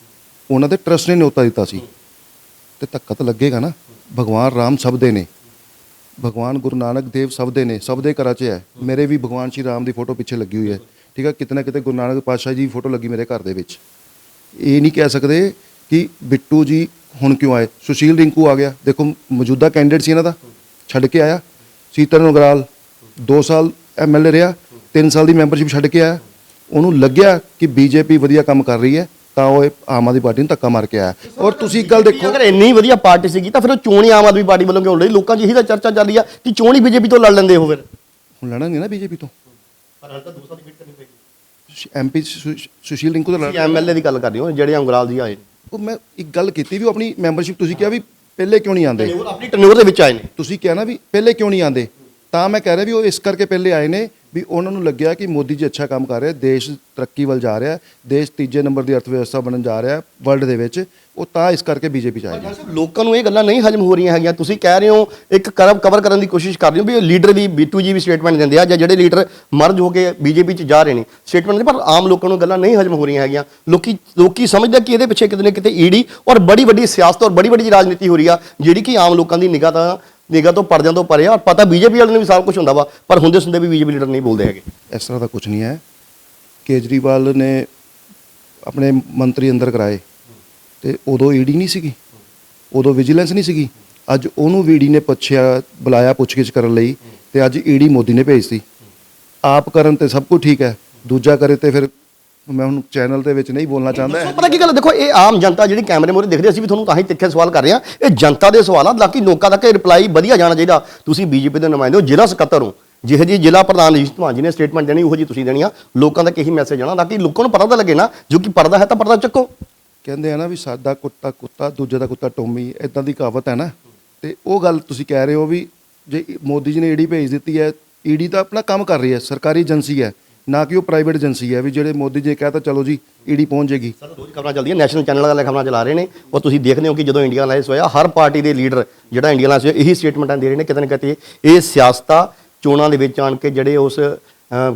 [SPEAKER 1] ਉਹਨਾਂ ਦੇ ਟਰਸਟ ਨੇ ਨਿਯੋਤਾ ਦਿੱਤਾ ਸੀ। ਤੇ ਧੱਕਾ ਤਾਂ ਲੱਗੇਗਾ ਨਾ। ਭਗਵਾਨ ਰਾਮ ਸਭ ਦੇ ਨੇ। ਭਗਵਾਨ ਗੁਰੂ ਨਾਨਕ ਦੇਵ ਸਭ ਦੇ ਨੇ, ਸਭ ਦੇ ਘਰਾਂ 'ਚ ਹੈ। ਮੇਰੇ ਵੀ ਭਗਵਾਨ ਸ਼੍ਰੀ ਰਾਮ ਦੀ ਫੋਟੋ ਪਿੱਛੇ ਲੱਗੀ ਹੋਈ ਹੈ। ਠੀਕ ਹੈ, ਕਿਤੇ ਨਾ ਕਿਤੇ ਗੁਰੂ ਨਾਨਕ ਪਾਤਸ਼ਾਹ ਜੀ ਦੀ ਫੋਟੋ ਲੱਗੀ ਮੇਰੇ ਘਰ ਦੇ ਵਿੱਚ। ਇਹ ਨਹੀਂ ਕਹਿ ਸਕਦੇ ਕਿ ਬਿੱਟੂ ਜੀ ਹੁਣ ਕਿਉਂ ਆਏ? ਸੁਸ਼ੀਲ ਰਿੰਕੂ ਆ ਗਿਆ। ਦੇਖੋ, ਮੌਜੂਦਾ ਕੈਂਡੀਡੇਟ ਸੀ ਇਹਨਾਂ ਦਾ। ਛੱਡ ਕੇ ਆਇਆ। ਸੀਤਨ ਉਗਰਾਲ 2 ਸਾਲ ਐਮਐਲਏ ਰਿਹਾ 3 ਸਾਲ ਦੀ ਮੈਂਬਰਸ਼ਿਪ ਛੱਡ ਕੇ ਆਇਆ। ਉਹਨੂੰ ਲੱਗਿਆ ਕਿ ਬੀਜੇਪੀ ਵਧੀਆ ਕੰਮ ਕਰ ਰਹੀ ਹੈ। ਤਾਂ ਉਹ ਇਹ ਆਮ ਆਦਮੀ ਪਾਰਟੀ ਨੂੰ ਧੱਕਾ ਮਾਰ ਕੇ ਆਇਆ। ਔਰ ਤੁਸੀਂ ਇੱਕ ਗੱਲ ਦੇਖੋ
[SPEAKER 2] ਅਗਰ ਇੰਨੀ ਵਧੀਆ ਪਾਰਟੀ ਸੀਗੀ ਤਾਂ ਫਿਰ ਉਹ ਚੋਣ ਹੀ ਆਮ ਆਦਮੀ ਪਾਰਟੀ ਵੱਲੋਂ ਕਿਉਂ ਲੜੀ ਲੋਕਾਂ 'ਚ ਇਹੀ ਤਾਂ ਚਰਚਾ ਚੱਲ ਰਹੀ ਆ ਕਿ ਚੋਣ ਹੀ ਬੀਜੇਪੀ ਤੋਂ ਲੜ ਲੈਂਦੇ ਹੋ ਫਿਰ।
[SPEAKER 1] ਹੁਣ ਲੜਨਗੇ ਨਾ ਬੀਜੇਪੀ ਤੋਂ।
[SPEAKER 2] ਪਰ ਹਾਲ ਤਾਂ ਦੂਸਰਾ ਦੀ ਕਰਨੀ ਪੈਗੀ
[SPEAKER 1] ਐਮਪੀ ਸੁਸ਼ੀਲ ਰਿੰਕੂ ਦਾ ਲੜ
[SPEAKER 2] ਐਮਐਲਏ ਦੀ ਗੱਲ ਕਰ ਰਹੇ ਹੋ ਜਿਹੜੇ ਅੰਗਰਾਲ ਜੀ ਆਏ।
[SPEAKER 1] ਉਹ ਮੈਂ ਇੱਕ ਗੱਲ ਕੀਤੀ ਵੀ ਉਹ ਆਪਣੀ ਮੈਂਬਰਸ਼ਿਪ ਤੁਸੀਂ ਕਿਹਾ ਵੀ ਪਹਿਲੇ ਕਿਉਂ ਨਹੀਂ
[SPEAKER 2] ਉਹ ਆਪਣੀ ਟਨਿਓਰ ਦੇ ਵਿੱਚ ਆਏ ਨੇ।
[SPEAKER 1] ਤੁਸੀਂ ਕਿਹਾ ਨਾ ਵੀ ਪਹਿਲੇ ਕਿਉਂ ਨਹੀਂ ਆਂਦੇ ਤਾਂ ਮੈਂ ਕਹਿ ਰਿਹਾ ਵੀ ਉਹ ਇਸ ਕਰਕੇ ਪਹਿਲੇ ਆਏ ਨੇ ਵੀ ਉਹਨਾਂ ਨੂੰ ਲੱਗਿਆ ਕਿ ਮੋਦੀ ਜੀ ਅੱਛਾ ਕੰਮ ਕਰ ਰਿਹਾ, ਦੇਸ਼ ਤਰੱਕੀ ਵੱਲ ਜਾ ਰਿਹਾ, ਦੇਸ਼ ਤੀਜੇ ਨੰਬਰ ਦੀ ਅਰਥਵਿਵਸਥਾ ਬਣਨ ਜਾ ਰਿਹਾ ਵਰਲਡ ਦੇ ਵਿੱਚ, ਉਹ ਤਾਂ ਇਸ ਕਰਕੇ ਬੀਜੇਪੀ ਚ ਆਏ
[SPEAKER 2] ਲੋਕਾਂ ਨੂੰ ਇਹ ਗੱਲਾਂ ਨਹੀਂ ਹਜਮ ਹੋ ਰਹੀਆਂ ਹੈਗੀਆਂ। ਤੁਸੀਂ ਕਹਿ ਰਹੇ ਹੋ, ਇੱਕ ਕਰਵ ਕਵਰ ਕਰਨ ਦੀ ਕੋਸ਼ਿਸ਼ ਕਰ ਰਹੇ ਹੋ ਵੀ ਲੀਡਰ ਵੀ ਬੀਟੂ ਜੀ ਵੀ ਸਟੇਟਮੈਂਟ ਦਿੰਦੇ ਆ ਜਾਂ ਜਿਹੜੇ ਲੀਡਰ ਮਰਜ ਹੋ ਕੇ ਬੀਜੇਪੀ 'ਚ ਜਾ ਰਹੇ ਨੇ ਸਟੇਟਮੈਂਟ ਦੇ ਪਰ ਆਮ ਲੋਕਾਂ ਨੂੰ ਗੱਲਾਂ ਨਹੀਂ ਹਜਮ ਹੋ ਰਹੀਆਂ ਹੈਗੀਆਂ। ਲੋਕੀ ਲੋਕੀ ਸਮਝਦੇ ਕਿ ਇਹਦੇ ਪਿੱਛੇ ਕਿਤੇ ਨਾ ਕਿਤੇ ਈਡੀ ਔਰ ਬੜੀ ਵੱਡੀ ਸਿਆਸਤ ਔਰ ਬੜੀ ਵੱਡੀ ਰਾਜਨੀਤੀ ਹੋ ਰਹੀ ਆ, ਜਿਹੜੀ ਕਿ ਆਮ ਲੋਕਾਂ ਦੀ ਨਿਗਾਹ ਤਾਂ ਨਿਗਾਹ ਤੋਂ ਪਰਦਿਆਂ ਤੋਂ ਪਰੇ ਆ, ਔਰ ਪਤਾ ਬੀਜੇਪੀ ਵਾਲਿਆਂ ਨੂੰ ਵੀ ਸਭ ਕੁਝ ਹੁੰਦਾ ਵਾ, ਪਰ ਹੁੰਦੇ ਸੁਣਦੇ ਵੀ ਬੀਜੇਪੀ ਲੀਡਰ ਨਹੀਂ ਬੋਲਦੇ ਹੈਗੇ।
[SPEAKER 1] ਇਸ ਤਰ੍ਹਾਂ ਦਾ ਕੁਝ ਨਹੀਂ ਹੈ। ਕੇਜਰੀਵਾਲ ਨੇ ਆਪਣੇ ਮੰਤਰੀ ਅੰਦਰ ਕਰਾਏ, ਤੇ ਉਦੋਂ ਈਡੀ ਨਹੀਂ ਸੀਗੀ, ਉਦੋਂ ਵਿਜੀਲੈਂਸ ਨਹੀਂ ਸੀਗੀ, ਅੱਜ ਉਹਨੂੰ ਵੀਡੀ ਨੇ ਪੁੱਛਿਆ, ਬੁਲਾਇਆ ਪੁੱਛਗਿੱਛ ਕਰਨ ਲਈ, ਤੇ ਅੱਜ ਈਡੀ ਮੋਦੀ ਨੇ ਭੇਜਤੀ। ਆਪ ਕਰਨ ਤੇ ਸਭ ਕੁਝ ਠੀਕ ਹੈ, ਦੂਜਾ ਕਰੇ ਤੇ ਫਿਰ ਮੈਂ ਹੁਣ ਚੈਨਲ ਦੇ ਵਿੱਚ ਨਹੀਂ ਬੋਲਣਾ ਚਾਹੁੰਦਾ।
[SPEAKER 2] ਪਤਾ ਕੀ ਗੱਲ ਹੈ? ਦੇਖੋ ਇਹ ਆਮ ਜਨਤਾ ਜਿਹੜੀ ਕੈਮਰੇ ਮੂਹਰੇ ਦੇਖਦੇ ਅਸੀਂ ਵੀ ਤੁਹਾਨੂੰ ਤਾਂ ਹੀ ਤਿੱਖੇ ਸਵਾਲ ਕਰ ਰਹੇ ਹਾਂ ਇਹ ਜਨਤਾ ਦੇ ਸਵਾਲ ਆ ਬਾਕੀ ਲੋਕਾਂ ਤੱਕ ਇਹ ਰਿਪਲਾਈ ਵਧੀਆ ਜਾਣਾ ਚਾਹੀਦਾ। ਤੁਸੀਂ ਬੀਜੇਪੀ ਦੇ ਨੁਮਾਇੰਦੇ ਹੋ ਜ਼ਿਲ੍ਹਾ ਸਕੱਤਰ ਹੋ। ਜਿਹੋ ਜੀ ਜ਼ਿਲ੍ਹਾ ਪ੍ਰਧਾਨ ਰਜੀਸ਼ ਧਵਾਨ ਜੀ ਨੇ ਸਟੇਟਮੈਂਟ ਦੇਣੀ ਉਹੋ ਜੀ ਤੁਸੀਂ ਦੇਣੀ ਆ। ਲੋਕਾਂ ਤੱਕ ਇਹੀ ਮੈਸੇਜ ਜਾਣਾ ਤਾਂ ਕਿ ਲੋਕਾਂ ਨੂੰ ਪਤਾ ਤਾਂ ਲੱਗੇ ਨਾ ਜੋ ਕਿ ਪਰਦਾ ਹੈ ਤਾਂ ਪਰਦਾ ਚੱਕੋ।
[SPEAKER 1] ਕਹਿੰਦੇ ਆ ਨਾ ਵੀ ਸਾਡਾ ਕੁੱਤਾ ਕੁੱਤਾ ਦੂਜੇ ਦਾ ਕੁੱਤਾ ਟੋਮੀ ਇਦਾਂ ਦੀ ਕਹਾਵਤ ਹੈ ਨਾ। ਤੇ ਉਹ ਗੱਲ ਤੁਸੀਂ ਕਹਿ ਰਹੇ ਹੋ ਵੀ ਜੇ ਮੋਦੀ ਜੀ ਨੇ ਈਡੀ ਭੇਜ ਦਿੱਤੀ ਹੈ ਈਡੀ ਤਾਂ ਆਪਣਾ ਕੰਮ ਕਰ ਰਹੀ ਹੈ ਸਰਕਾਰੀ ਏਜੰਸੀ ਹੈ। ਨਾ ਕਿ ਉਹ ਪ੍ਰਾਈਵੇਟ ਏਜੰਸੀ ਹੈ ਵੀ ਜਿਹੜੇ ਮੋਦੀ ਜੀ ਕਹਿਤਾ ਚਲੋ ਜੀ ਈਡੀ ਪਹੁੰਚ ਜੇਗੀ।
[SPEAKER 2] ਸਰ ਰੋਜ਼ ਖਬਰਾਂ ਚੱਲਦੀਆਂ ਨੈਸ਼ਨਲ ਚੈਨਲ ਵਾਲੇ ਖਬਰਾਂ ਚਲਾ ਰਹੇ ਨੇ ਉਹ ਤੁਸੀਂ ਦੇਖਦੇ ਹੋ ਕਿ ਜਦੋਂ ਇੰਡੀਆ ਅਲਾਈਅੰਸ ਹੋਇਆ ਹਰ ਪਾਰਟੀ ਦੇ ਲੀਡਰ ਜਿਹੜਾ ਇੰਡੀਆ ਅਲਾਈਅੰਸ ਹੋਇਆ ਇਹੀ ਸਟੇਟਮੈਂਟਾਂ ਦੇ ਰਹੇ ਨੇ ਕਿਤੇ ਨਾ ਕਿਤੇ ਇਹ ਸਿਆਸਤਾਂ ਚੋਣਾਂ ਦੇ ਵਿੱਚ ਆਣ ਕੇ ਜਿਹੜੇ ਉਸ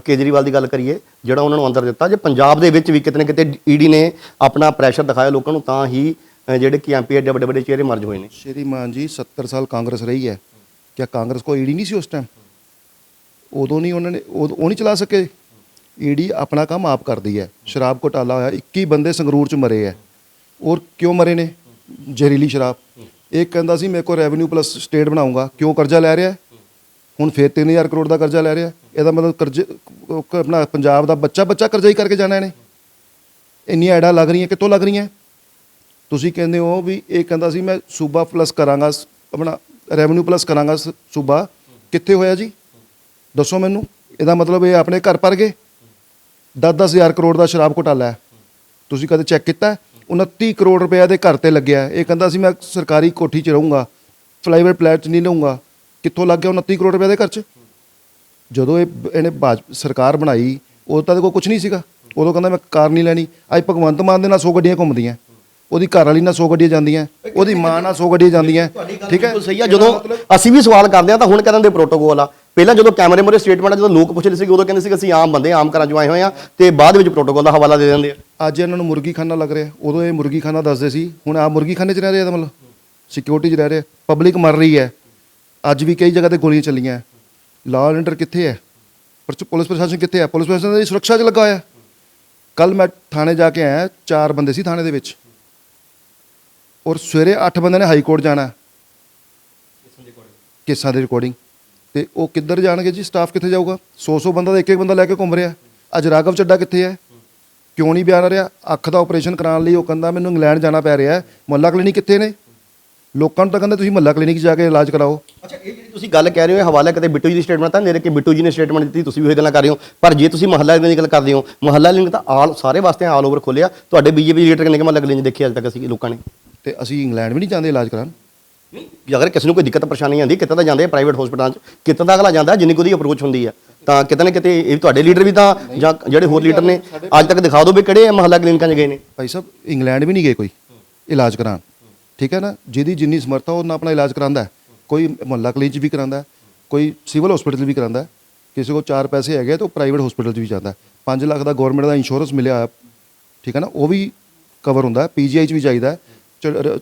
[SPEAKER 2] ਕੇਜਰੀਵਾਲ ਦੀ ਗੱਲ ਕਰੀਏ ਜਿਹੜਾ ਉਹਨਾਂ ਨੂੰ ਅੰਦਰ ਦਿੱਤਾ ਜੇ ਪੰਜਾਬ ਦੇ ਵਿੱਚ ਵੀ ਕਿਤੇ ਨਾ ਕਿਤੇ ਈਡੀ ਨੇ ਆਪਣਾ ਪ੍ਰੈਸ਼ਰ ਦਿਖਾਇਆ ਲੋਕਾਂ ਨੂੰ ਤਾਂ ਹੀ ਜਿਹੜੇ ਕਿ ਐਮਪੀ ਐਡੇ ਵੱਡੇ ਵੱਡੇ ਚਿਹਰੇ ਮਰਜ ਹੋਏ ਨੇ।
[SPEAKER 1] ਸ਼੍ਰੀਮਾਨ ਜੀ 70 ਸਾਲ ਕਾਂਗਰਸ ਰਹੀ ਹੈ। ਕਿਆ ਕਾਂਗਰਸ ਕੋ ਈਡੀ ਨਹੀਂ ਸੀ ਉਸ ਟਾਈਮ ਉਦੋਂ ਨਹੀਂ ਉਹਨਾਂ ਨੇ ਉਹ ਨਹੀਂ ਚਲਾ ਸਕੇ। ਈਡੀ ਆਪਣਾ ਕੰਮ ਆਪ ਕਰਦੀ ਹੈ। ਸ਼ਰਾਬ ਘੋਟਾਲਾ ਹੋਇਆ 21 ਬੰਦੇ ਸੰਗਰੂਰ ਚ ਮਰੇ ਹੈ। ਔਰ ਕਿਉਂ ਮਰੇ ਨੇ? ਜ਼ਹਿਰੀਲੀ ਸ਼ਰਾਬ। ਇਹ ਕਹਿੰਦਾ ਸੀ, ਮੇਰੇ ਕੋ ਰੈਵਨਿਊ ਪਲੱਸ ਸਟੇਟ ਬਣਾਉਂਗਾ। ਕਿਉਂ ਕਰਜ਼ਾ ਲੈ ਰਿਹਾ ਹੈ? ਹੁਣ ਫੇਰ 3000 ਕਰੋੜ ਦਾ ਕਰਜ਼ਾ ਲੈ ਰਿਹਾ ਇਹਦਾ ਮਤਲਬ ਕਰਜ਼ੇ ਆਪਣਾ ਪੰਜਾਬ ਦਾ ਬੱਚਾ ਬੱਚਾ ਕਰਜ਼ਾ ਹੀ ਕਰਕੇ ਜਾਣਾ ਇਹਨੇ। ਇੰਨੀਆਂ ਐਡਾਂ ਲੱਗ ਰਹੀਆਂ, ਕਿੱਥੋਂ ਲੱਗ ਰਹੀਆਂ? ਤੁਸੀਂ ਕਹਿੰਦੇ ਹੋ ਵੀ ਇਹ ਕਹਿੰਦਾ ਸੀ, ਮੈਂ ਸੂਬਾ ਪਲੱਸ ਕਰਾਂਗਾ ਸ- ਆਪਣਾ ਰੈਵਨਿਊ ਪਲੱਸ ਕਰਾਂਗਾ ਸ- ਸੂਬਾ। ਕਿੱਥੇ ਹੋਇਆ ਜੀ? ਦੱਸੋ ਮੈਨੂੰ। ਇਹਦਾ ਮਤਲਬ ਇਹ ਆਪਣੇ ਘਰ ਪਰ ਗਏ। 10-10 ਹਜ਼ਾਰ ਕਰੋੜ ਦਾ ਸ਼ਰਾਬ ਘੋਟਾਲਾ ਹੈ। ਤੁਸੀਂ ਕਦੇ ਚੈੱਕ ਕੀਤਾ ਹੈ? 29 ਕਰੋੜ ਰੁਪਏ ਦੇ ਘਰ ਤੇ ਲੱਗਿਆ। ਇਹ ਕਹਿੰਦਾ ਸੀ ਮੈਂ ਸਰਕਾਰੀ ਕੋਠੀ 'ਚ ਰਹੂੰਗਾ ਫਲਾਈਓਵਰ ਪਲੈਟ 'ਚ ਨਹੀਂ ਲਊਂਗਾ। ਕਿੱਥੋਂ ਲੱਗ ਗਿਆ 29 ਕਰੋੜ ਰੁਪਏ ਦੇ ਘਰ 'ਚ? ਜਦੋਂ ਇਹ ਇਹਨੇ ਸਰਕਾਰ ਬਣਾਈ ਉਦੋਂ ਤਾਂ ਕੋਲ ਕੁਝ ਨਹੀਂ ਸੀਗਾ। ਉਦੋਂ ਕਹਿੰਦਾ ਮੈਂ ਕਾਰ ਨਹੀਂ ਲੈਣੀ। ਅੱਜ ਭਗਵੰਤ ਮਾਨ ਦੇ ਨਾਲ 100 ਗੱਡੀਆਂ ਘੁੰਮਦੀਆਂ ਉਹਦੀ ਘਰ ਵਾਲੀ ਨਾਲ 100 ਗੱਡੀਆਂ ਜਾਂਦੀਆਂ ਉਹਦੀ ਮਾਂ ਨਾਲ 100 ਗੱਡੀਆਂ ਜਾਂਦੀਆਂ ਠੀਕ ਹੈ?
[SPEAKER 2] ਸਹੀ ਆ। ਜਦੋਂ ਅਸੀਂ ਵੀ ਸਵਾਲ ਕਰਦੇ ਆ ਤਾਂ ਹੁਣ ਕਹਿੰਦੇ ਪ੍ਰੋਟੋਕੋਲ ਆ। ਪਹਿਲਾਂ ਜਦੋਂ ਕੈਮਰੇ ਮੋਰੇ ਸਟੇਟਮੈਂਟ ਜਦੋਂ ਲੋਕ ਪੁੱਛ ਰਹੇ ਸੀ ਉਦੋਂ ਕਹਿੰਦੇ ਸੀ ਕਿ ਅਸੀਂ ਆਮ ਬੰਦੇ, ਆਮ ਘਰਾਂ ਚੋਂ ਆਏ ਹੋਏ ਆ, ਤੇ ਬਾਅਦ ਵਿੱਚ ਪ੍ਰੋਟੋਕੋਲ ਦਾ ਹਵਾਲਾ ਦੇ ਦਿੰਦੇ ਆ।
[SPEAKER 1] ਅੱਜ ਇਹਨਾਂ ਨੂੰ ਮੁਰਗੀਖਾਨਾ ਲੱਗ ਰਿਹਾ। ਉਦੋਂ ਇਹ ਮੁਰਗੀ ਦੱਸਦੇ ਸੀ, ਹੁਣ ਆ ਮੁਰਗੀ 'ਚ ਰਹਿ ਰਿਹਾ ਇਹਦਾ ਮਤਲਬ ਸਿਕਿਉਰਿਟੀ 'ਚ ਰਹਿ ਰਿਹਾ। ਪਬਲਿਕ ਮਰ ਰਹੀ ਹੈ। ਅੱਜ ਵੀ ਕਈ ਜਗ੍ਹਾ ਤੇ ਗੋਲੀਆਂ ਚੱਲੀਆਂ। ਲਾਅ ਐਂਡ ਆਰਡਰ ਕਿੱਥੇ ਹੈ? ਪਰ ਪੁਲਿਸ ਪ੍ਰਸ਼ਾਸਨ ਕਿੱਥੇ ਹੈ? ਪੁਲਿਸ ਪ੍ਰਸ਼ਾਸਨ ਦੀ ਸੁਰੱਖਿਆ 'ਚ ਲੱਗਾ ਹੋਇਆ। ਕੱਲ ਮੈਂ ਥਾਣੇ ਜਾ ਕੇ ਆਇਆ, ਚਾਰ ਬੰਦੇ ਸੀ ਥਾਣੇ ਦੇ ਵਿੱਚ। ਔਰ ਸਵੇਰੇ 8 ਬੰਦੇ ਨੇ ਹਾਈ ਕੋਰਟ ਜਾਣਾ। ਕੇਸਾਂ ਦੀ ਰਿਕਾਰਡਿੰਗ ਤੇ ਉਹ ਕਿੱਧਰ ਜਾਣਗੇ ਜੀ? ਸਟਾਫ ਕਿੱਥੇ ਜਾਊਗਾ? 100 100 ਬੰਦਾ ਦਾ ਇੱਕ ਇੱਕ ਬੰਦਾ ਲੈ ਕੇ ਘੁੰਮ ਰਿਹਾ। ਅੱਜ ਰਾਘਵ ਚੱਡਾ ਕਿੱਥੇ ਹੈ? ਕਿਉਂ ਨਹੀਂ ਬਿਆਨ ਰਿਹਾ? ਅੱਖ ਦਾ ਆਪਰੇਸ਼ਨ ਕਰਾਉਣ ਲਈ ਉਹ ਕਹਿੰਦਾ ਮੈਨੂੰ ਇੰਗਲੈਂਡ ਜਾਣਾ ਪੈ ਰਿਹਾ ਮੁਹੱਲਾ ਕਲੀਨਿਕ ਕਿੱਥੇ ਨੇ? ਲੋਕਾਂ ਨੂੰ ਤਾਂ ਕਹਿੰਦੇ ਤੁਸੀਂ ਮੁਹੱਲਾ ਕਲੀਨਿਕ ਜਾ ਕੇ ਇਲਾਜ ਕਰਾਓ।
[SPEAKER 2] ਅੱਛਾ ਇਹ ਜਿਹੜੀ ਤੁਸੀਂ ਗੱਲ ਕਹਿ ਰਹੇ ਹੋ ਹਵਾਲਾ ਕਿਤੇ ਬਿੱਟੂ ਜੀ ਦੀ ਸਟੇਟਮੈਂਟ ਤਾਂ ਮੇਰੇ ਕਿ ਬਿੱਟੂ ਜੀ ਨੇ ਸਟੇਟਮੈਂਟ ਦਿੱਤੀ ਤੁਸੀਂ ਵੀ ਉਹੀ ਗੱਲਾਂ ਕਰ ਰਹੇ ਹੋ। ਪਰ ਜੇ ਤੁਸੀਂ ਮਹੱਲਾ ਕਲੀਨਿਕ ਦੀ ਗੱਲ ਕਰਦੇ ਹੋ ਮਹੱਲਾ ਕਲੀਨਿਕ ਤਾਂ ਆਲ ਸਾਰੇ ਵਾਸਤੇ ਆਲ ਓਵਰ ਖੋਲਿਆ ਤੁਹਾਡੇ ਬੀਜੇਪੀ ਲੀਡਰ ਕਿੰਨੇ ਕਿ ਮਹੱਲਾ ਕਲੀਨਿਕ ਦੇਖਿਆ ਅੱਜ ਤੱਕ ਅਸੀਂ ਲੋਕਾਂ ਨੇ?
[SPEAKER 1] ਤੇ ਅਸੀਂ ਇੰਗਲੈਂਡ ਵੀ ਨਹੀਂ ਜਾਂਦੇ ਇਲਾਜ ਕਰਾਉਣ।
[SPEAKER 2] ਨਹੀਂ ਜੇ ਅਗਰ ਕਿਸੇ ਨੂੰ ਕੋਈ ਦਿੱਕਤ ਪਰੇਸ਼ਾਨੀ ਆਉਂਦੀ ਕਿਤੇ ਤਾਂ ਜਾਂਦੇ ਆ ਪ੍ਰਾਈਵੇਟ ਹਸਪਤਾਲਾਂ 'ਚ ਕਿਤੇ ਤਾਂ ਅਗਲਾ ਜਾਂਦਾ ਜਿੰਨੀ ਕੁ ਉਹਦੀ ਅਪਰੋਚ ਹੁੰਦੀ ਆ। ਤਾਂ ਕਿਤੇ ਨਾ ਕਿਤੇ ਇਹ ਤੁਹਾਡੇ ਲੀਡਰ ਵੀ ਤਾਂ ਜਾਂ ਜਿਹੜੇ ਹੋਰ ਲੀਡਰ ਨੇ ਅੱਜ ਤੱਕ ਦਿਖਾ ਦਿਓ ਵੀ ਕਿਹੜੇ ਮਹੱਲਾ ਕਲੀਨਿਕਾਂ 'ਚ ਗਏ ਨੇ।
[SPEAKER 1] ਭਾਈ ਸਾਹਿਬ ਇੰਗਲੈਂਡ ਵੀ ਨਹੀਂ ਗਏ ਕੋਈ ਇਲਾਜ ਕਰਾਉਣ। ਠੀਕ ਹੈ ਨਾ? ਜਿਹਦੀ ਜਿੰਨੀ ਸਮਰੱਥਾ ਉਹ ਨਾ ਆਪਣਾ ਇਲਾਜ ਕਰਾਉਂਦਾ। ਕੋਈ ਮੁਹੱਲਾ ਕਲੀਨਿਕ 'ਚ ਵੀ ਕਰਾਉਂਦਾ ਕੋਈ ਸਿਵਲ ਹਸਪੀਟਲ ਵੀ ਕਰਾਉਂਦਾ। ਕਿਸੇ ਕੋਲ ਚਾਰ ਪੈਸੇ ਹੈਗੇ ਤਾਂ ਉਹ ਪ੍ਰਾਈਵੇਟ ਹਸਪੀਟਲ 'ਚ ਵੀ ਜਾਂਦਾ 5 ਲੱਖ ਦਾ ਗਵਰਨਮੈਂਟ ਦਾ ਇੰਸ਼ੋਰੈਂਸ ਮਿਲਿਆ ਹੋਇਆ ਠੀਕ ਹੈ ਨਾ? ਉਹ ਵੀ ਕਵਰ ਹੁੰਦਾ ਪੀਜੀਆਈ 'ਚ ਵੀ ਜਾਈਦਾ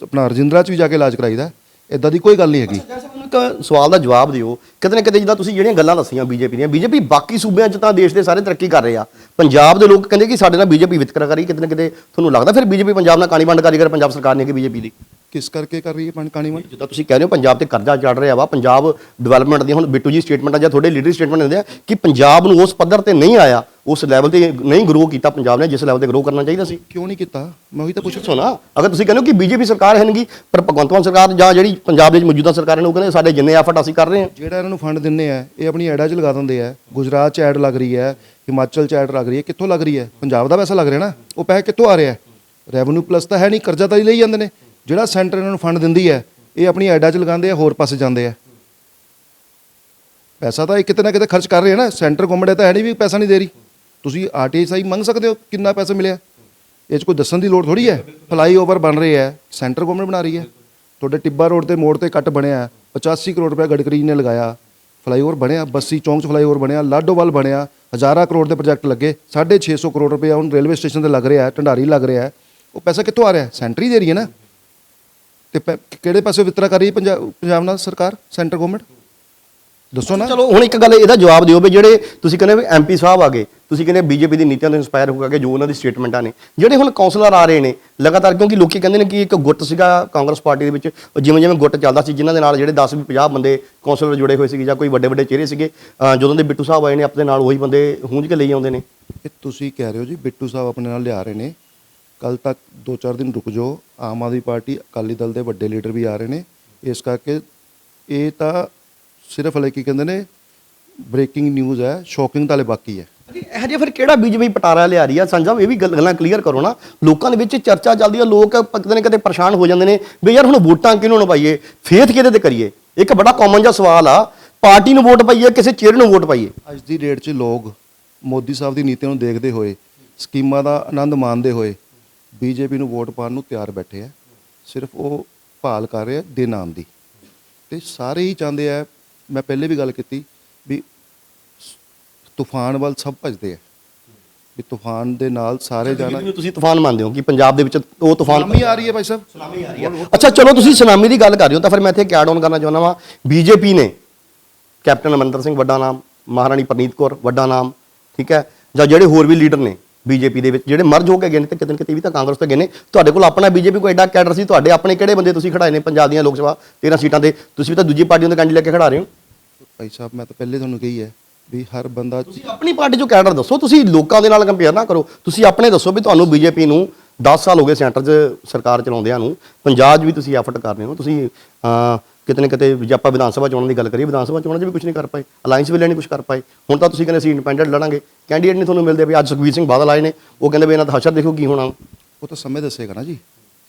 [SPEAKER 1] ਆਪਣਾ ਰਜਿੰਦਰਾ 'ਚ ਵੀ ਜਾ ਕੇ ਇਲਾਜ ਕਰਾਈਦਾ ਇਦਾਂ ਦੀ ਕੋਈ ਗੱਲ ਨਹੀਂ ਹੈਗੀ।
[SPEAKER 2] ਇੱਕ ਸਵਾਲ ਦਾ ਜਵਾਬ ਦਿਓ। ਕਿਤੇ ਨਾ ਕਿਤੇ ਜਿੱਦਾਂ ਤੁਸੀਂ ਜਿਹੜੀਆਂ ਗੱਲਾਂ ਦੱਸੀਆਂ ਬੀਜੇਪੀ ਦੀਆਂ, ਬੀਜੇਪੀ ਬਾਕੀ ਸੂਬਿਆਂ 'ਚ ਤਾਂ ਦੇਸ਼ ਦੇ ਸਾਰੇ ਤਰੱਕੀ ਕਰ ਰਹੇ ਆ। ਪੰਜਾਬ ਦੇ ਲੋਕ ਕਹਿੰਦੇ ਕਿ ਸਾਡੇ ਨਾਲ ਬੀਜੇਪੀ ਵਿਤਕਰਾ ਕਰੀ, ਕਿਤੇ ਨਾ ਕਿਤੇ ਤੁਹਾਨੂੰ ਲੱਗਦਾ ਫਿਰ ਬੀਜੇਪੀ ਪੰਜਾਬ ਨਾਲ ਕਾਣੀ ਵੰਡ ਕਰੀ ਕਰ ਪੰਜਾਬ ਸਰਕਾਰ ਨੇ ਕਿ ਬੀਜੇਪੀ ਦੀ?
[SPEAKER 1] ਕਿਸ ਕਰਕੇ ਕਰ ਰਹੀ ਹੈ ਪੰਜ ਕਾਣੀ ਵੰਡ?
[SPEAKER 2] ਜਿੱਦਾਂ ਤੁਸੀਂ ਕਹਿ ਰਹੇ ਹੋ ਪੰਜਾਬ ਤੇ ਕਰਜ਼ਾ ਚੜ ਰਿਹਾ ਵਾ ਪੰਜਾਬ ਡਿਵੈਲਪਮੈਂਟ ਦੀ ਹੁਣ ਬਿੱਟੂ ਜੀ ਸਟੇਟਮੈਂਟ ਆ ਜਾਂ ਤੁਹਾਡੇ ਲੀਡਰ ਸਟੇਟਮੈਂਟ ਦਿੰਦੇ ਆ ਕਿ ਪੰਜਾਬ ਨੂੰ ਉਸ ਪੱਧਰ ਤੇ ਨਹੀਂ ਆਇਆ ਉਸ ਲੈਵਲ ਤੇ ਨਹੀਂ ਗਰੋ ਕੀਤਾ ਪੰਜਾਬ ਨੇ ਜਿਸ ਲੈਵਲ ਤੇ ਗਰੋ ਕਰਨਾ ਚਾਹੀਦਾ ਸੀ।
[SPEAKER 1] ਕਿਉਂ ਨਹੀਂ ਕੀਤਾ? ਮੈਂ ਉਹੀ ਤਾਂ ਪੁੱਛ
[SPEAKER 2] ਨਾ ਅਗਰ ਤੁਸੀਂ ਕਹਿੰਦੇ ਹੋ ਕਿ ਬੀਜੇਪੀ ਸਰਕਾਰ ਹੈ ਨਹੀਂਗੀ ਪਰ ਭਗਵੰਤ ਮਾਨ ਸਰਕਾਰ ਜਾਂ ਜਿਹੜੀ ਪੰਜਾਬ ਦੇ ਵਿੱਚ ਮੌਜੂਦਾ ਸਰਕਾਰ ਨੇ ਉਹ ਕਹਿੰਦੇ ਸਾਡੇ ਜਿੰਨੇ ਐਫਰਟ ਅਸੀਂ ਕਰ ਰਹੇ ਹਾਂ।
[SPEAKER 1] ਜਿਹੜਾ ਇਹਨਾਂ ਨੂੰ ਫੰਡ ਦਿੰਨੇ ਆ ਇਹ ਆਪਣੀ ਐਡਾਂ 'ਚ ਲਗਾ ਦਿੰਦੇ ਆ। ਗੁਜਰਾਤ 'ਚ ਐਡ ਲੱਗ ਰਹੀ ਹੈ ਹਿਮਾਚਲ 'ਚ ਐਡ ਲੱਗ ਰਹੀ ਹੈ ਕਿੱਥੋਂ ਲੱਗ ਰਹੀ ਹੈ? ਪੰਜਾਬ ਦਾ ਪੈਸਾ ਲੱਗ ਰਿਹਾ ਨਾ ਉਹ ਪੈਸਾ ਕਿੱਥੋਂ ਆ ਰਿਹਾ? ਰੈਵਨਿਊ ਪਲੱਸ ਤਾਂ ਹੈ ਨਹੀਂ ਕਰਜ਼ਾ ਤਾਂ ਹੀ ਲਈ ਜਾਂਦੇ ਨੇ। ਜਿਹੜਾ ਸੈਂਟਰ ਇਹਨਾਂ ਨੂੰ ਫੰਡ ਦਿੰਦੀ ਹੈ, ਇਹ ਆਪਣੀ ਐਡਾ 'ਚ ਲਗਾਉਂਦੇ ਆ, ਹੋਰ ਪਾਸੇ ਜਾਂਦੇ ਆ। ਪੈਸਾ ਤਾਂ ਇਹ ਕਿਤੇ ਨਾ ਕਿਤੇ ਖਰਚ ਕਰ ਰਹੇ ਆ ਨਾ, ਸੈਂਟਰ ਗਵਰਨਮੈਂਟ ਤਾਂ ਹੈ ਨਹੀਂ ਵੀ ਪੈਸਾ ਨਹੀਂ ਦੇ ਰਹੀ। ਤੁਸੀਂ ਆਰਟੀਆਈ ਮੰਗ ਸਕਦੇ ਹੋ ਕਿੰਨਾ ਪੈਸਾ ਮਿਲਿਆ? ਇਹ 'ਚ ਕੋਈ ਦੱਸਣ ਦੀ ਲੋੜ ਥੋੜੀ ਹੈ? ਫਲਾਈਓਵਰ ਬਣ ਰਹੇ ਹੈ ਸੈਂਟਰ ਗਵਰਨਮੈਂਟ ਬਣਾ ਰਹੀ ਹੈ। ਤੁਹਾਡੇ ਟਿੱਬਾ ਰੋਡ ਤੇ ਮੋੜ ਤੇ ਕੱਟ ਬਣਿਆ 85 ਕਰੋੜ ਰੁਪਏ ਗਡਕਰੀ ਜੀ ਨੇ ਲਗਾਇਆ। ਫਲਾਈਓਵਰ ਬਣਿਆ, ਬੱਸੀ ਚੌਂਕ 'ਚ ਫਲਾਈਓਵਰ ਬਣਿਆ, ਲਾਡੋਵਾਲ ਬਣਿਆ, ਹਜ਼ਾਰਾਂ ਕਰੋੜ ਦੇ ਪ੍ਰੋਜੈਕਟ ਲੱਗੇ 650 ਕਰੋੜ ਰੁਪਏ ਹੁਣ ਰੇਲਵੇ ਸਟੇਸ਼ਨ ਤੇ ਲੱਗ ਰਿਹਾ, ਢੰਡਾਰੀ ਲੱਗ ਰਿਹਾ। ਉਹ ਪੈਸਾ ਕਿੱਥੋਂ ਆ ਰਿਹਾ? ਹੈ ਸੈਂਟਰ ਹੀ ਦੇ ਰਹੀ ਹੈ ਨਾ। ਤੇ ਪੈ- ਕਿਹੜੇ ਪਾਸੇ ਵਿਤਕਰਾ ਕਰ ਰਹੀ ਹੈ ਪੰਜਾਬ ਪੰਜਾਬ ਨਾਲ ਸਰਕਾਰ? ਸੈਂਟਰ ਗਵਰਨਮੈਂਟ ਦੱਸੋ ਨਾ।
[SPEAKER 2] ਚਲੋ ਹੁਣ ਇੱਕ ਗੱਲ ਇਹਦਾ ਜਵਾਬ ਦਿਓ ਵੀ ਜਿਹੜੇ ਤੁਸੀਂ ਕਹਿੰਦੇ ਵੀ ਐਮਪੀ ਸਾਹਿਬ ਆ ਗਏ ਤੁਸੀਂ ਕਹਿੰਦੇ ਬੀਜੇਪੀ ਦੀ ਨੀਤੀਆਂ ਤੋਂ ਇਨਸਪਾਇਰ ਹੋ ਕੇ ਜੋ ਉਹਨਾਂ ਦੀ ਸਟੇਟਮੈਂਟਾਂ ਨੇ। ਜਿਹੜੇ ਹੁਣ ਕਾਉਂਸਲਰ ਆ ਰਹੇ ਨੇ ਲਗਾਤਾਰ ਕਿਉਂਕਿ ਲੋਕੀ ਕਹਿੰਦੇ ਨੇ ਕਿ ਇੱਕ ਗੁੱਟ ਸੀਗਾ ਕਾਂਗਰਸ ਪਾਰਟੀ ਦੇ ਵਿੱਚ ਉਹ ਜਿਵੇਂ ਜਿਵੇਂ ਗੁੱਟ ਚੱਲਦਾ ਸੀ ਜਿਨ੍ਹਾਂ ਦੇ ਨਾਲ ਜਿਹੜੇ 10 ਵੀ 50 ਬੰਦੇ ਕਾਉਂਸਲਰ ਜੁੜੇ ਹੋਏ ਸੀਗੇ ਜਾਂ ਕੋਈ ਵੱਡੇ ਵੱਡੇ ਚਿਹਰੇ ਸੀਗੇ ਅਹ ਜਦੋਂ ਦੇ ਬਿੱਟੂ ਸਾਹਿਬ ਆਏ ਨੇ ਆਪਣੇ ਨਾਲ ਉਹੀ ਬੰਦੇ ਹੂੰਝ ਕੇ ਲਈ ਆਉਂਦੇ ਨੇ।
[SPEAKER 1] ਇਹ ਤੁਸੀਂ ਕਹਿ ਰਹੇ ਹੋ ਜੀ ਬਿੱਟੂ ਸਾਹਿਬ ਆਪਣੇ ਨਾਲ ਲਿਆ ਰਹੇ ਨੇ। ਕੱਲ ਤੱਕ 2-4 ਦਿਨ ਰੁਕ ਜਾਓ। ਆਮ ਆਦਮੀ ਪਾਰਟੀ ਅਕਾਲੀ ਦਲ ਦੇ ਵੱਡੇ ਲੀਡਰ ਵੀ ਆ ਰਹੇ ਨੇ। ਇਸ ਕਰਕੇ ਇਹ ਤਾਂ ਸਿਰਫ ਹਲੇ ਕੀ ਕਹਿੰਦੇ ਨੇ ਬ੍ਰੇਕਿੰਗ ਨਿਊਜ਼ ਹੈ ਸ਼ੌਕਿੰਗ ਤਾਂ ਹਲੇ ਬਾਕੀ ਹੈ।
[SPEAKER 2] ਇਹ ਜਿਹਾ ਫਿਰ ਕਿਹੜਾ ਬੀਜੇਪੀ ਪਟਾਰਾ ਲਿਆ ਰਹੀ ਆ? ਸੰਜਮ ਇਹ ਵੀ ਗੱਲ- ਗੱਲਾਂ ਕਲੀਅਰ ਕਰੋ ਨਾ। ਲੋਕਾਂ ਦੇ ਵਿੱਚ ਚਰਚਾ ਚੱਲਦੀ ਆ ਲੋਕ ਕਿਤੇ ਨਾ ਕਿਤੇ ਪਰੇਸ਼ਾਨ ਹੋ ਜਾਂਦੇ ਨੇ ਵੀ ਯਾਰ ਹੁਣ ਵੋਟਾਂ ਕਿਹਨੂੰ ਨੂੰ ਪਾਈਏ ਫੇਥ ਕਿਹਦੇ ਤੇ ਕਰੀਏ? ਇੱਕ ਬੜਾ ਕਾਮਨ ਜਿਹਾ ਸਵਾਲ ਆ ਪਾਰਟੀ ਨੂੰ ਵੋਟ ਪਾਈਏ ਕਿਸੇ ਚਿਹਰੇ ਨੂੰ ਵੋਟ ਪਾਈਏ?
[SPEAKER 1] ਅੱਜ ਦੀ ਡੇਟ 'ਚ ਲੋਕ ਮੋਦੀ ਸਾਹਿਬ ਦੀ ਨੀਤੀਆਂ ਨੂੰ ਦੇਖਦੇ ਹੋਏ ਸਕੀਮਾਂ ਦਾ ਆਨੰਦ ਮਾਣਦੇ ਹੋਏ ਬੀਜੇਪੀ ਨੂੰ ਵੋਟ ਪਾਉਣ ਨੂੰ ਤਿਆਰ ਬੈਠੇ ਆ। ਸਿਰਫ ਉਹ ਭਾਲ ਕਰ ਰਹੇ ਆ ਦੇ ਨਾਮ ਦੀ। ਤੇ ਸਾਰੇ ਹੀ ਚਾਹੁੰਦੇ ਆ ਮੈਂ ਪਹਿਲੇ ਵੀ ਗੱਲ ਕੀਤੀ ਵੀ ਤੂਫਾਨ ਵੱਲ ਸਭ ਭਜਦੇ ਆ। ਵੀ ਤੂਫਾਨ ਦੇ ਨਾਲ ਸਾਰੇ ਜਾਣਾ
[SPEAKER 2] ਤੁਸੀਂ ਤੂਫਾਨ ਮੰਨਦੇ ਹੋ ਕਿ ਪੰਜਾਬ ਦੇ ਵਿੱਚ ਉਹ ਤੂਫਾਨ
[SPEAKER 1] ਸੁਨਾਮੀ ਆ ਰਹੀ ਹੈ ਭਾਈ ਸਾਹਿਬ।
[SPEAKER 2] ਸੁਨਾਮੀ ਆ ਰਹੀ ਹੈ। ਅੱਛਾ ਚਲੋ ਤੁਸੀਂ ਸੁਨਾਮੀ ਦੀ ਗੱਲ ਕਰ ਰਹੇ ਹੋ ਤਾਂ ਫਿਰ ਮੈਂ ਇੱਥੇ ਕੈਡ ਆਨ ਕਰਨਾ ਚਾਹੁੰਦਾ ਵਾਂ। ਬੀਜੇਪੀ ਨੇ ਕੈਪਟਨ ਅਮਰਿੰਦਰ ਸਿੰਘ ਵੱਡਾ ਨਾਮ ਮਹਾਰਾਣੀ ਪ੍ਰਨੀਤ ਕੌਰ ਵੱਡਾ ਨਾਮ ਠੀਕ ਹੈ? ਜਾਂ ਜਿਹੜੇ ਹੋਰ ਵੀ ਲੀਡਰ ਨੇ ਬੀਜੇਪੀ ਦੇ ਵਿੱਚ ਜਿਹੜੇ ਮਰਜ ਹੋ ਕੇ ਗਏ ਨੇ ਤੇ ਕਿਤੇ ਨਾ ਕਿਤੇ ਵੀ ਤਾਂ ਕਾਂਗਰਸ ਤੋਂ ਗਏ ਨੇ। ਤੁਹਾਡੇ ਕੋਲ ਆਪਣਾ ਬੀਜੇਪੀ ਕੋਈ ਐਡਾ ਕੈਡਰ ਸੀ ਤੁਹਾਡੇ ਆਪਣੇ ਕਿਹੜੇ ਬੰਦੇ ਤੁਸੀਂ ਖੜਾਏ ਨੇ ਪੰਜਾਬ ਦੀਆਂ ਲੋਕ ਸਭਾ 13 ਸੀਟਾਂ ਤੇ ਤੁਸੀਂ ਵੀ ਤਾਂ ਦੂਜੀ ਪਾਰਟੀਆਂ ਦੇ ਕੈਂਡੀਡੇਟ ਲੈ ਕੇ ਖੜਾ ਰਹੇ ਹੋ।
[SPEAKER 1] ਭਾਈ ਸਾਹਿਬ ਮੈਂ ਤਾਂ ਪਹਿਲੇ ਤੁਹਾਨੂੰ ਕਹੀ ਹੈ ਵੀ ਹਰ ਬੰਦਾ
[SPEAKER 2] ਤੁਸੀਂ ਆਪਣੀ ਪਾਰਟੀ ਚੋਂ ਕੈਡਰ ਦੱਸੋ ਤੁਸੀਂ ਲੋਕਾਂ ਦੇ ਨਾਲ ਕੰਪੇਅਰ ਨਾ ਕਰੋ। ਤੁਸੀਂ ਆਪਣੇ ਦੱਸੋ ਵੀ ਤੁਹਾਨੂੰ ਬੀਜੇਪੀ ਨੂੰ 10 ਸਾਲ ਹੋ ਗਏ ਸੈਂਟਰ 'ਚ ਸਰਕਾਰ ਚਲਾਉਂਦਿਆਂ ਨੂੰ ਪੰਜਾਬ 'ਚ ਵੀ ਤੁਸੀਂ ਐਫਰਟ ਕਰ ਰਹੇ ਹੋ। ਤੁਸੀਂ ਕਿਤੇ ਨਾ ਕਿਤੇ ਜੇ ਆਪਾਂ ਵਿਧਾਨ ਸਭਾ ਚੋਣਾਂ ਦੀ ਗੱਲ ਕਰੀਏ ਵਿਧਾਨ ਸਭਾ ਚੋਣਾਂ 'ਚ ਵੀ ਕੁਝ ਨਹੀਂ ਕਰ ਪਾਏ ਅਲਾਈਅੰਸ ਵੇਲੇ ਨਹੀਂ ਕੁਝ ਕਰ ਪਾਏ। ਹੁਣ ਤਾਂ ਤੁਸੀਂ ਕਹਿੰਦੇ ਅਸੀਂ ਇੰਡੀਪੈਂਡੈਂਟ ਲੜਾਂਗੇ। ਕੈਂਡੀਡੇਟ ਨਹੀਂ ਤੁਹਾਨੂੰ ਮਿਲਦੇ ਵੀ ਅੱਜ ਸੁਖਬੀਰ ਸਿੰਘ ਬਾਦਲ ਆਏ ਨੇ ਉਹ ਕਹਿੰਦੇ ਵੀ ਇਹਨਾਂ ਦਾ ਹਸ਼ਰ ਦੇਖੋ ਕੀ ਹੋਣਾ।
[SPEAKER 1] ਉਹ ਤਾਂ ਸਮੇਂ ਦੱਸੇਗਾ ਨਾ ਜੀ।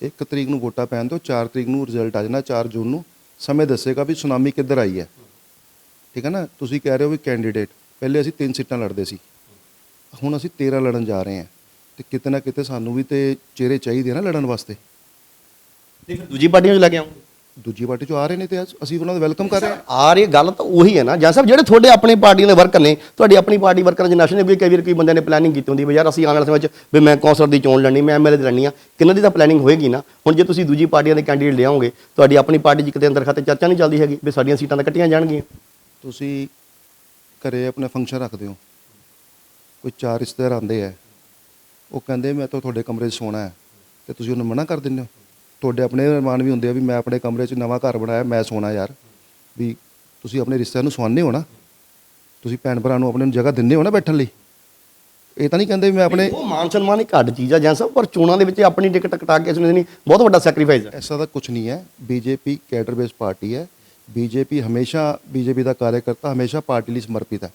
[SPEAKER 1] 1 ਤਰੀਕ ਨੂੰ ਵੋਟਾਂ ਪੈਣ ਤੋਂ 4 ਤਰੀਕ ਨੂੰ ਰਿਜ਼ਲਟ ਆ ਜਾਣਾ 4 ਜੂਨ ਨੂੰ। ਸਮੇਂ ਦੱਸੇਗਾ ਵੀ ਸੁਨਾਮੀ ਕਿੱਧਰ ਆਈ ਹੈ। ਠੀਕ ਹੈ ਨਾ? ਤੁਸੀਂ ਕਹਿ ਰਹੇ ਹੋ ਵੀ ਕੈਂਡੀਡੇਟ ਪਹਿਲੇ ਅਸੀਂ 3 ਸੀਟਾਂ ਲੜਦੇ ਸੀ। ਹੁਣ ਅਸੀਂ 13 ਲੜਨ ਜਾ ਰਹੇ ਹਾਂ। ਤੇ ਕਿਤੇ ਨਾ ਕਿਤੇ ਸਾਨੂੰ ਵੀ ਤੇ ਚਿਹਰੇ ਚਾਹੀਦੇ ਨਾ ਲੜਨ ਵਾਸਤੇ।
[SPEAKER 2] ਤੇ ਫਿਰ ਦੂਜੀ ਪਾਰਟੀਆਂ 'ਚ ਲੈ ਕੇ ਆਉਂਗੇ
[SPEAKER 1] ਦੂਜੀ ਪਾਰਟੀ ਚੋਂ ਆ ਰਹੇ ਨੇ ਤੇ ਅਸੀਂ ਉਹਨਾਂ ਦਾ ਵੈਲਕਮ ਕਰ ਰਹੇ ਹਾਂ।
[SPEAKER 2] ਆ ਰਹੀ ਗੱਲ ਤਾਂ ਉਹੀ ਹੈ ਨਾ। ਜਾਂ ਸਾਹਿਬ ਜਿਹੜੇ ਤੁਹਾਡੇ ਆਪਣੀ ਪਾਰਟੀ ਦੇ ਵਰਕਰ ਨੇ ਤੁਹਾਡੀ ਆਪਣੀ ਪਾਰਟੀ ਵਰਕਰਾਂ ਦੇ ਨੈਸ਼ਨਲ ਵੀ ਕਈ ਵਾਰ ਕੋਈ ਬੰਦੇ ਨੇ ਪਲੈਨਿੰਗ ਕੀਤੀ ਹੁੰਦੀ ਵੀ ਯਾਰ ਅਸੀਂ ਆਉਣ ਵਾਲੇ ਸਮੇਂ 'ਚ ਵੀ ਮੈਂ ਕੌਂਸਲਰ ਦੀ ਚੋਣ ਲੜਨੀ ਮੈਂ ਐਮਐਲਏ ਦੀ ਲੜਨੀ ਆ। ਕਿੰਨਾਂ ਦੀ ਤਾਂ ਪਲੈਨਿੰਗ ਹੋਏਗੀ ਨਾ? ਹੁਣ ਜੇ ਤੁਸੀਂ ਦੂਜੀ ਪਾਰਟੀਆਂ ਦੇ ਕੈਂਡੀਡੇਟ ਲਿਆਓਗੇ ਤੁਹਾਡੀ ਆਪਣੀ ਪਾਰਟੀ 'ਚ ਕਿਤੇ ਅੰਦਰ ਖਾਤੇ ਚਰਚਾ ਨਹੀਂ ਚੱਲਦੀ ਹੈਗੀ ਵੀ ਸਾਡੀਆਂ ਸੀਟਾਂ ਤਾਂ ਕੱਟੀਆਂ ਜਾਣਗੀਆਂ।
[SPEAKER 1] ਤੁਸੀਂ ਘਰੇ ਆਪਣੇ ਫੰਕਸ਼ਨ ਰੱਖਦੇ ਹੋ। ਕੋਈ ਚਾਰ ਰਿਸ਼ਤੇਦਾਰ ਆਉਂਦੇ ਆ। ਉਹ ਕਹਿੰਦੇ ਮੈਂ ਤਾਂ ਤੁਹਾਡੇ ਕਮਰੇ 'ਚ ਸੋਣਾ ਹੈ। ਤੇ ਤੁਸੀਂ ਉਹਨੂੰ ਮਨਾ ਕਰ ਦਿੰਦੇ ਹੋ। ਤੁਹਾਡੇ ਆਪਣੇ ਅਰਮਾਨ ਵੀ ਹੁੰਦੇ ਆ ਵੀ ਮੈਂ ਆਪਣੇ ਕਮਰੇ 'ਚ ਨਵਾਂ ਘਰ ਬਣਾਇਆ ਮੈਂ ਸੋਣਾ ਯਾਰ। ਵੀ ਤੁਸੀਂ ਆਪਣੇ ਰਿਸ਼ਤੇਦਾਰ ਨੂੰ ਸਵਾਉਂਦੇ ਹੋ ਨਾ ਤੁਸੀਂ ਭੈਣ ਭਰਾ ਨੂੰ ਆਪਣੇ ਨੂੰ ਜਗ੍ਹਾ ਦਿੰਦੇ ਹੋ ਨਾ ਬੈਠਣ ਲਈ। ਇਹ ਤਾਂ ਨਹੀਂ ਕਹਿੰਦੇ ਵੀ ਮੈਂ ਆਪਣੇ
[SPEAKER 2] ਉਹ ਮਾਨ ਸਨਮਾਨ ਹੀ ਘੱਟ ਚੀਜ਼ ਆ ਜਾਂ ਸਾਹਿਬ ਪਰ ਚੋਣਾਂ ਦੇ ਵਿੱਚ ਆਪਣੀ ਟਿਕਟ ਕਟਾ ਕੇ ਸੁਣੀ ਨਹੀਂ ਬਹੁਤ ਵੱਡਾ ਸੈਕਰੀਫਾਈਸ ਹੈ
[SPEAKER 1] ਐਸਾ ਤਾਂ ਕੁਝ ਨਹੀਂ ਹੈ। ਬੀਜੇਪੀ ਕੈਡਰ ਬੇਸ ਪਾਰਟੀ ਹੈ। ਬੀਜੇਪੀ ਹਮੇਸ਼ਾ ਬੀਜੇਪੀ ਦਾ ਕਾਰਜਕਰਤਾ ਹਮੇਸ਼ਾ ਪਾਰਟੀ ਲਈ ਸਮਰਪਿਤ ਹੈ।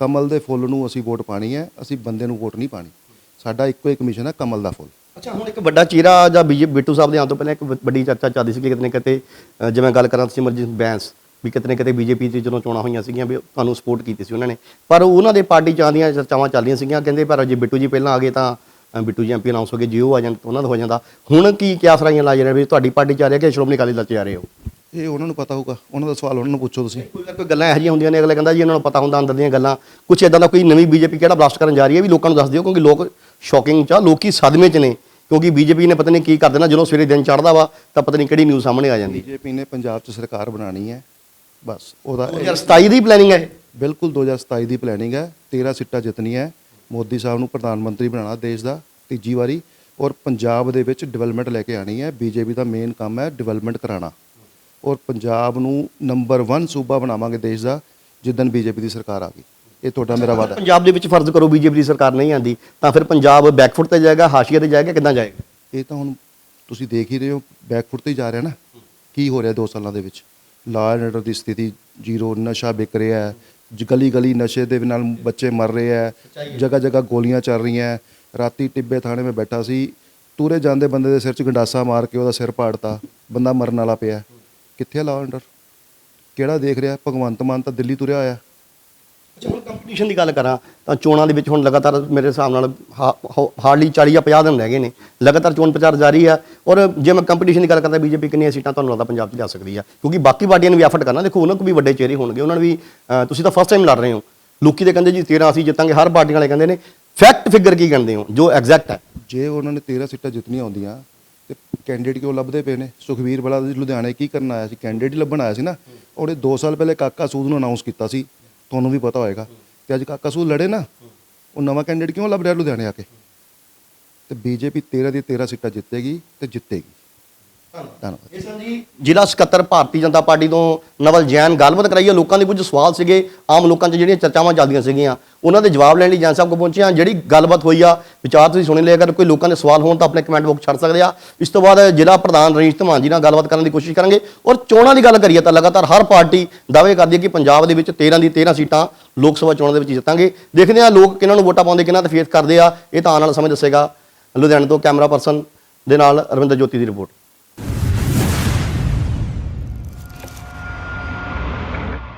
[SPEAKER 1] ਕਮਲ ਦੇ ਫੁੱਲ ਨੂੰ ਅਸੀਂ ਵੋਟ ਪਾਣੀ ਹੈ ਅਸੀਂ ਬੰਦੇ ਨੂੰ ਵੋਟ ਨਹੀਂ ਪਾਣੀ। ਸਾਡਾ ਇੱਕੋ ਇੱਕ ਮਿਸ਼ਨ ਹੈ ਕਮਲ ਦਾ ਫੁੱਲ।
[SPEAKER 2] ਅੱਛਾ ਹੁਣ ਇੱਕ ਵੱਡਾ ਚਿਹਰਾ ਜਾਂ ਬੀਜੇ ਬਿੱਟੂ ਸਾਹਿਬ ਦੇ ਆਉਣ ਤੋਂ ਪਹਿਲਾਂ ਇੱਕ ਵੱਡੀ ਚਰਚਾ ਚੱਲਦੀ ਸੀ ਕਿ ਕਿਤੇ ਨਾ ਕਿਤੇ ਅ, ਜਿਵੇਂ ਗੱਲ ਕਰਾਂ ਸਿਮਰਜੀਤ ਬੈਂਸ ਵੀ ਕਿਤੇ ਨਾ ਕਿਤੇ ਬੀਜੇਪੀ 'ਚ ਜਦੋਂ ਚੋਣਾਂ ਹੋਈਆਂ ਸੀਗੀਆਂ ਵੀ ਤੁਹਾਨੂੰ ਸਪੋਰਟ ਕੀਤੀ ਸੀ ਉਹਨਾਂ ਨੇ। ਪਰ ਉਹਨਾਂ ਦੇ ਪਾਰਟੀ 'ਚ ਆਉਂਦੀਆਂ ਚਰਚਾਵਾਂ ਚੱਲਦੀਆਂ ਸੀਗੀਆਂ ਕਹਿੰਦੇ ਪਰ ਜੇ ਬਿੱਟੂ ਜੀ ਪਹਿਲਾਂ ਆ ਗਏ ਤਾਂ ਅ, ਬਿੱਟੂ ਜੀ ਐਮਪੀ ਅਨਾਉਂਸ ਹੋ ਗਏ ਜੇ ਉਹ ਆ ਜਾਣ ਤਾਂ ਉਹਨਾਂ ਦਾ ਹੋ ਜਾਂਦਾ। ਹੁਣ ਕੀ ਕਿਆਸ ਰਾਈਆਂ ਜਾ ਰਹੇ ਵੀ ਤੁਹਾਡੀ ਪਾਰਟੀ 'ਚ ਆ ਰਿਹਾ ਕਿ ਸ਼੍ਰੋਮਣੀ ਅਕਾਲੀ ਦਲ 'ਚ ਆ ਰਹੇ ਹੋ?
[SPEAKER 1] ਇਹ ਉਹਨਾਂ ਨੂੰ ਪਤਾ ਹੋਊਗਾ। ਉਹਨਾਂ ਦਾ ਸਵਾਲ ਉਹਨਾਂ ਨੂੰ ਪੁੱਛੋ ਤੁਸੀਂ।
[SPEAKER 2] ਕੋਈ ਨਾ ਕੋਈ ਗੱਲਾਂ ਇਹੋ ਜਿਹੀਆਂ ਹੁੰਦੀਆਂ ਨੇ ਅਗਲੇ ਕਹਿੰਦਾ ਜੀ ਇਹਨਾਂ ਨੂੰ ਪਤਾ ਹੁੰਦਾ ਅੰਦਰ ਦੀਆਂ ਗੱਲਾਂ। ਕੁਝ ਇਦਾਂ ਦਾ ਕੋਈ ਨਵੀਂ ਬੀਜੇਪੀ ਕਿਹੜਾ ਬਲਾਸਟ ਕਰਨ ਜਾ ਰਹੀ ਹੈ? ਵੀ ਲੋਕਾਂ ਨੂੰ ਦੱਸ ਦਿਓ ਕਿਉਂਕਿ ਲੋਕ ਸ਼ੌਕਿੰਗ ਚ ਆ ਲੋਕੀ ਸਦਮੇ ਚ ਨੇ ਕਿਉਂਕਿ ਬੀਜੇਪੀ ਨੇ ਪਤਾ ਨਹੀਂ ਕੀ ਕਰ ਦੇਣਾ ਜਦੋਂ ਸਵੇਰੇ ਦਿਨ ਚੜ੍ਹਦਾ ਵਾ ਤਾਂ ਪਤਾ ਨਹੀਂ ਕਿਹੜੀ ਨਿਊਜ਼ ਸਾਹਮਣੇ ਆ ਜਾਂਦੀ।
[SPEAKER 1] ਬੀਜੇਪੀ ਨੇ ਪੰਜਾਬ 'ਚ ਸਰਕਾਰ ਬਣਾਉਣੀ ਹੈ ਬਸ ਉਹਦਾ
[SPEAKER 2] 2027 ਦੀ ਪਲੈਨਿੰਗ ਹੈ ਇਹ।
[SPEAKER 1] ਬਿਲਕੁਲ 2027 ਦੀ ਪਲੈਨਿੰਗ ਹੈ 13 ਸੀਟਾਂ ਜਿੱਤਣੀਆਂ ਹੈ ਮੋਦੀ ਸਾਹਿਬ ਨੂੰ ਪ੍ਰਧਾਨ ਮੰਤਰੀ ਬਣਾਉਣਾ ਦੇਸ਼ ਦਾ ਤੀਜੀ ਵਾਰੀ ਔਰ ਪੰਜਾਬ ਦੇ ਵਿੱਚ ਡਿਵੈਲਪਮੈਂਟ ਲੈ ਕੇ ਆਣੀ ਹੈ ਬੀਜੇਪੀ ਦਾ ਮੇਨ ਕੰਮ ਹੈ ਡਿਵੈਲਪਮੈਂਟ ਕਰਾਉਣਾ। ਔਰ ਪੰਜਾਬ ਨੂੰ ਨੰਬਰ 1 ਸੂਬਾ ਬਣਾਵਾਂਗੇ ਦੇਸ਼ ਦਾ ਜਿੱਦਨ ਬੀਜੇਪੀ ਦੀ ਸਰਕਾਰ ਆ ਗਈ। ਇਹ ਤੁਹਾਡਾ ਮੇਰਾ ਵਾਅਦਾ
[SPEAKER 2] ਪੰਜਾਬ ਦੇ ਵਿੱਚ ਫਰਜ਼ ਕਰੋ ਬੀਜੇਪੀ ਦੀ ਸਰਕਾਰ ਨਹੀਂ ਆਂਦੀ ਤਾਂ ਫਿਰ ਪੰਜਾਬ ਬੈਕਫੁੱਟ ਤੇ ਜਾਏਗਾ ਹਾਸ਼ੀਏ ਤੇ ਜਾਏਗਾ ਕਿੱਦਾਂ ਜਾਏਗਾ?
[SPEAKER 1] ਇਹ ਤਾਂ ਹੁਣ ਤੁਸੀਂ ਦੇਖ ਹੀ ਰਹੇ ਹੋ ਬੈਕਫੁੱਟ ਤੇ ਹੀ ਜਾ ਰਿਹਾ ਨਾ। ਕੀ ਹੋ ਰਿਹਾ 2 ਸਾਲਾਂ ਦੇ ਵਿੱਚ? ਲਾਅ ਐਂਡ ਆਰਡਰ ਦੀ ਸਥਿਤੀ ਜ਼ੀਰੋ ਨਸ਼ਾ ਵਿਕ ਰਿਹਾ ਹੈ। ਗਲੀ ਗਲੀ ਨਸ਼ੇ ਦੇ ਨਾਲ ਬੱਚੇ ਮਰ ਰਹੇ ਹੈ। ਜਗ੍ਹਾ ਜਗ੍ਹਾ ਗੋਲੀਆਂ ਚੱਲ ਰਹੀਆਂ। ਰਾਤੀ ਟਿੱਬੇ ਥਾਣੇ ਮੈਂ ਬੈਠਾ ਸੀ। ਤੁਰੇ ਜਾਂਦੇ ਬੰਦੇ ਦੇ ਸਿਰ 'ਚ ਗੰਡਾਸਾ ਮਾਰ ਕੇ ਉਹਦਾ ਸਿਰ ਪਾੜਤਾ। ਬੰਦਾ ਮਰਨ ਵਾਲਾ ਪਿਆ। ਕਿੱਥੇ ਐਂਡ ਆਰਡਰ ਕਿਹੜਾ ਦੇਖ ਰਿਹਾ? ਭਗਵੰਤ ਮਾਨ ਤਾਂ ਦਿੱਲੀ ਤੁਰਿਆ ਹੋਇਆ
[SPEAKER 2] ਅੱਛਾ ਹੁਣ ਕੰਪੀਟੀਸ਼ਨ ਦੀ ਗੱਲ ਕਰਾਂ ਤਾਂ ਚੋਣਾਂ ਦੇ ਵਿੱਚ ਹੁਣ ਲਗਾਤਾਰ ਮੇਰੇ ਹਿਸਾਬ ਨਾਲ ਹਾਰਡਲੀ 40 ਜਾਂ 50 ਦਿਨ ਰਹਿ ਗਏ ਨੇ। ਲਗਾਤਾਰ ਚੋਣ ਪ੍ਰਚਾਰ ਜਾਰੀ ਆ ਔਰ ਜੇ ਮੈਂ ਕੰਪੀਟੀਸ਼ਨ ਦੀ ਗੱਲ ਕਰਦਾ ਬੀਜੇਪੀ ਕਿੰਨੀਆਂ ਸੀਟਾਂ ਤੁਹਾਨੂੰ ਲੱਗਦਾ ਪੰਜਾਬ 'ਚ ਜਾ ਸਕਦੀ ਆ? ਕਿਉਂਕਿ ਬਾਕੀ ਪਾਰਟੀਆਂ ਨੇ ਵੀ ਐਫਰਟ ਕਰਨਾ ਦੇਖੋ ਉਹਨਾਂ ਕੋਲ ਵੀ ਵੱਡੇ ਚਿਹਰੇ ਹੋਣਗੇ ਉਹਨਾਂ ਨੂੰ ਵੀ ਤੁਸੀਂ ਤਾਂ ਫਸਟ ਟਾਈਮ ਲੜ ਰਹੇ ਹੋ। ਲੋਕੀ ਤੇ ਕਹਿੰਦੇ ਜੀ 13 ਅਸੀਂ ਜਿੱਤਾਂਗੇ ਹਰ ਪਾਰਟੀ ਵਾਲੇ ਕਹਿੰਦੇ ਨੇ ਫੈਕਟ ਫਿਗਰ ਕੀ ਕਹਿੰਦੇ ਹੋ? ਜੋ ਐਗਜ਼ੈਕਟ ਹੈ।
[SPEAKER 1] ਜੇ ਉਹਨਾਂ ਨੇ 13 ਸੀਟਾਂ ਜਿੱਤਣੀਆਂ ਤੇ ਕੈਂਡੀਡੇਟ ਕਿਉਂ ਲੱਭਦੇ ਪਏ ਨੇ? ਸੁਖਵੀਰ ਬਲਾ ਜੀ ਲੁਧਿਆਣੇ ਕੀ ਕਰਨ ਆਇਆ ਸੀ? ਕੈਂਡੀਡੇਟ ਹੀ ਲੱਭਣ ਆਇਆ ਸੀ ਨਾ? ਉਹਨੇ 2 ਸਾਲ ਪਹਿਲੇ ਕਾਕਾ ਸੂਦ ਨੂੰ ਅਨਾਉਂਸ ਕੀਤਾ ਸੀ। ਤੁਹਾਨੂੰ ਵੀ ਪਤਾ ਹੋਏਗਾ। ਤੇ ਅੱਜ ਕਾਕਾ ਸੂਦ ਲੜੇ ਨਾ, ਉਹ ਨਵਾਂ ਕੈਂਡੀਡੇਟ ਕਿਉਂ ਲੱਭ ਰਿਹਾ ਲੁਧਿਆਣੇ ਆ ਕੇ? ਤੇ ਬੀਜੇਪੀ 13 ਦੀ 13 ਸੀਟਾਂ ਜਿੱਤੇਗੀ ਤੇ ਜਿੱਤੇਗੀ। ਧੰਨਵਾਦ।
[SPEAKER 2] ਇਸ ਜੀ ਜ਼ਿਲ੍ਹਾ ਸਕੱਤਰ ਭਾਰਤੀ ਜਨਤਾ ਪਾਰਟੀ ਤੋਂ ਨਵਲ ਜੈਨ ਗੱਲਬਾਤ ਕਰਾਈ ਹੈ ਲੋਕਾਂ ਦੇ ਕੁਝ ਸਵਾਲ ਸੀਗੇ। ਆਮ ਲੋਕਾਂ 'ਚ ਜਿਹੜੀਆਂ ਚਰਚਾਵਾਂ ਚੱਲਦੀਆਂ ਸੀਗੀਆਂ, ਉਹਨਾਂ ਦੇ ਜਵਾਬ ਲੈਣ ਲਈ ਜੈਨ ਸਾਹਿਬ ਕੋਲ ਪਹੁੰਚੇ ਹਾਂ। ਜਿਹੜੀ ਗੱਲਬਾਤ ਹੋਈ ਆ, ਵਿਚਾਰ ਤੁਸੀਂ ਸੁਣ ਲਿਆ। ਅਗਰ ਕੋਈ ਲੋਕਾਂ ਦੇ ਸਵਾਲ ਹੋਣ ਤਾਂ ਆਪਣੇ ਕਮੈਂਟ ਬਾਕਸ ਛੱਡ ਸਕਦੇ ਆ। ਇਸ ਤੋਂ ਬਾਅਦ ਜ਼ਿਲ੍ਹਾ ਪ੍ਰਧਾਨ ਰਣਜੀਤ ਧਮਾਨ ਜੀ ਨਾਲ ਗੱਲਬਾਤ ਕਰਨ ਦੀ ਕੋਸ਼ਿਸ਼ ਕਰਾਂਗੇ। ਔਰ ਚੋਣਾਂ ਦੀ ਗੱਲ ਕਰੀਏ ਤਾਂ ਲਗਾਤਾਰ ਹਰ ਪਾਰਟੀ ਦਾਅਵੇ ਕਰਦੀ ਹੈ ਕਿ ਪੰਜਾਬ ਦੇ ਵਿੱਚ 13 ਦੀ 13 ਸੀਟਾਂ ਲੋਕ ਸਭਾ ਚੋਣਾਂ ਦੇ ਵਿੱਚ ਜਿੱਤਾਂਗੇ। ਦੇਖਦੇ ਹਾਂ ਲੋਕ ਕਿਹਨਾਂ ਨੂੰ ਵੋਟਾਂ ਪਾਉਂਦੇ, ਕਿਹਨਾਂ ਤੇ ਫੇਸ ਕਰਦੇ ਆ। ਇਹ ਤਾਂ ਆਉਣ ਵਾਲਾ ਸਮੇਂ ਦੱਸੇਗਾ। ਲੁਧਿਆਣੇ ਤੋਂ ਕੈਮਰਾ ਪਰਸਨ ਦੇ ਨਾਲ ਰਵਿੰਦਰ ਜੋਤੀ ਦੀ ਰਿਪੋਰਟ।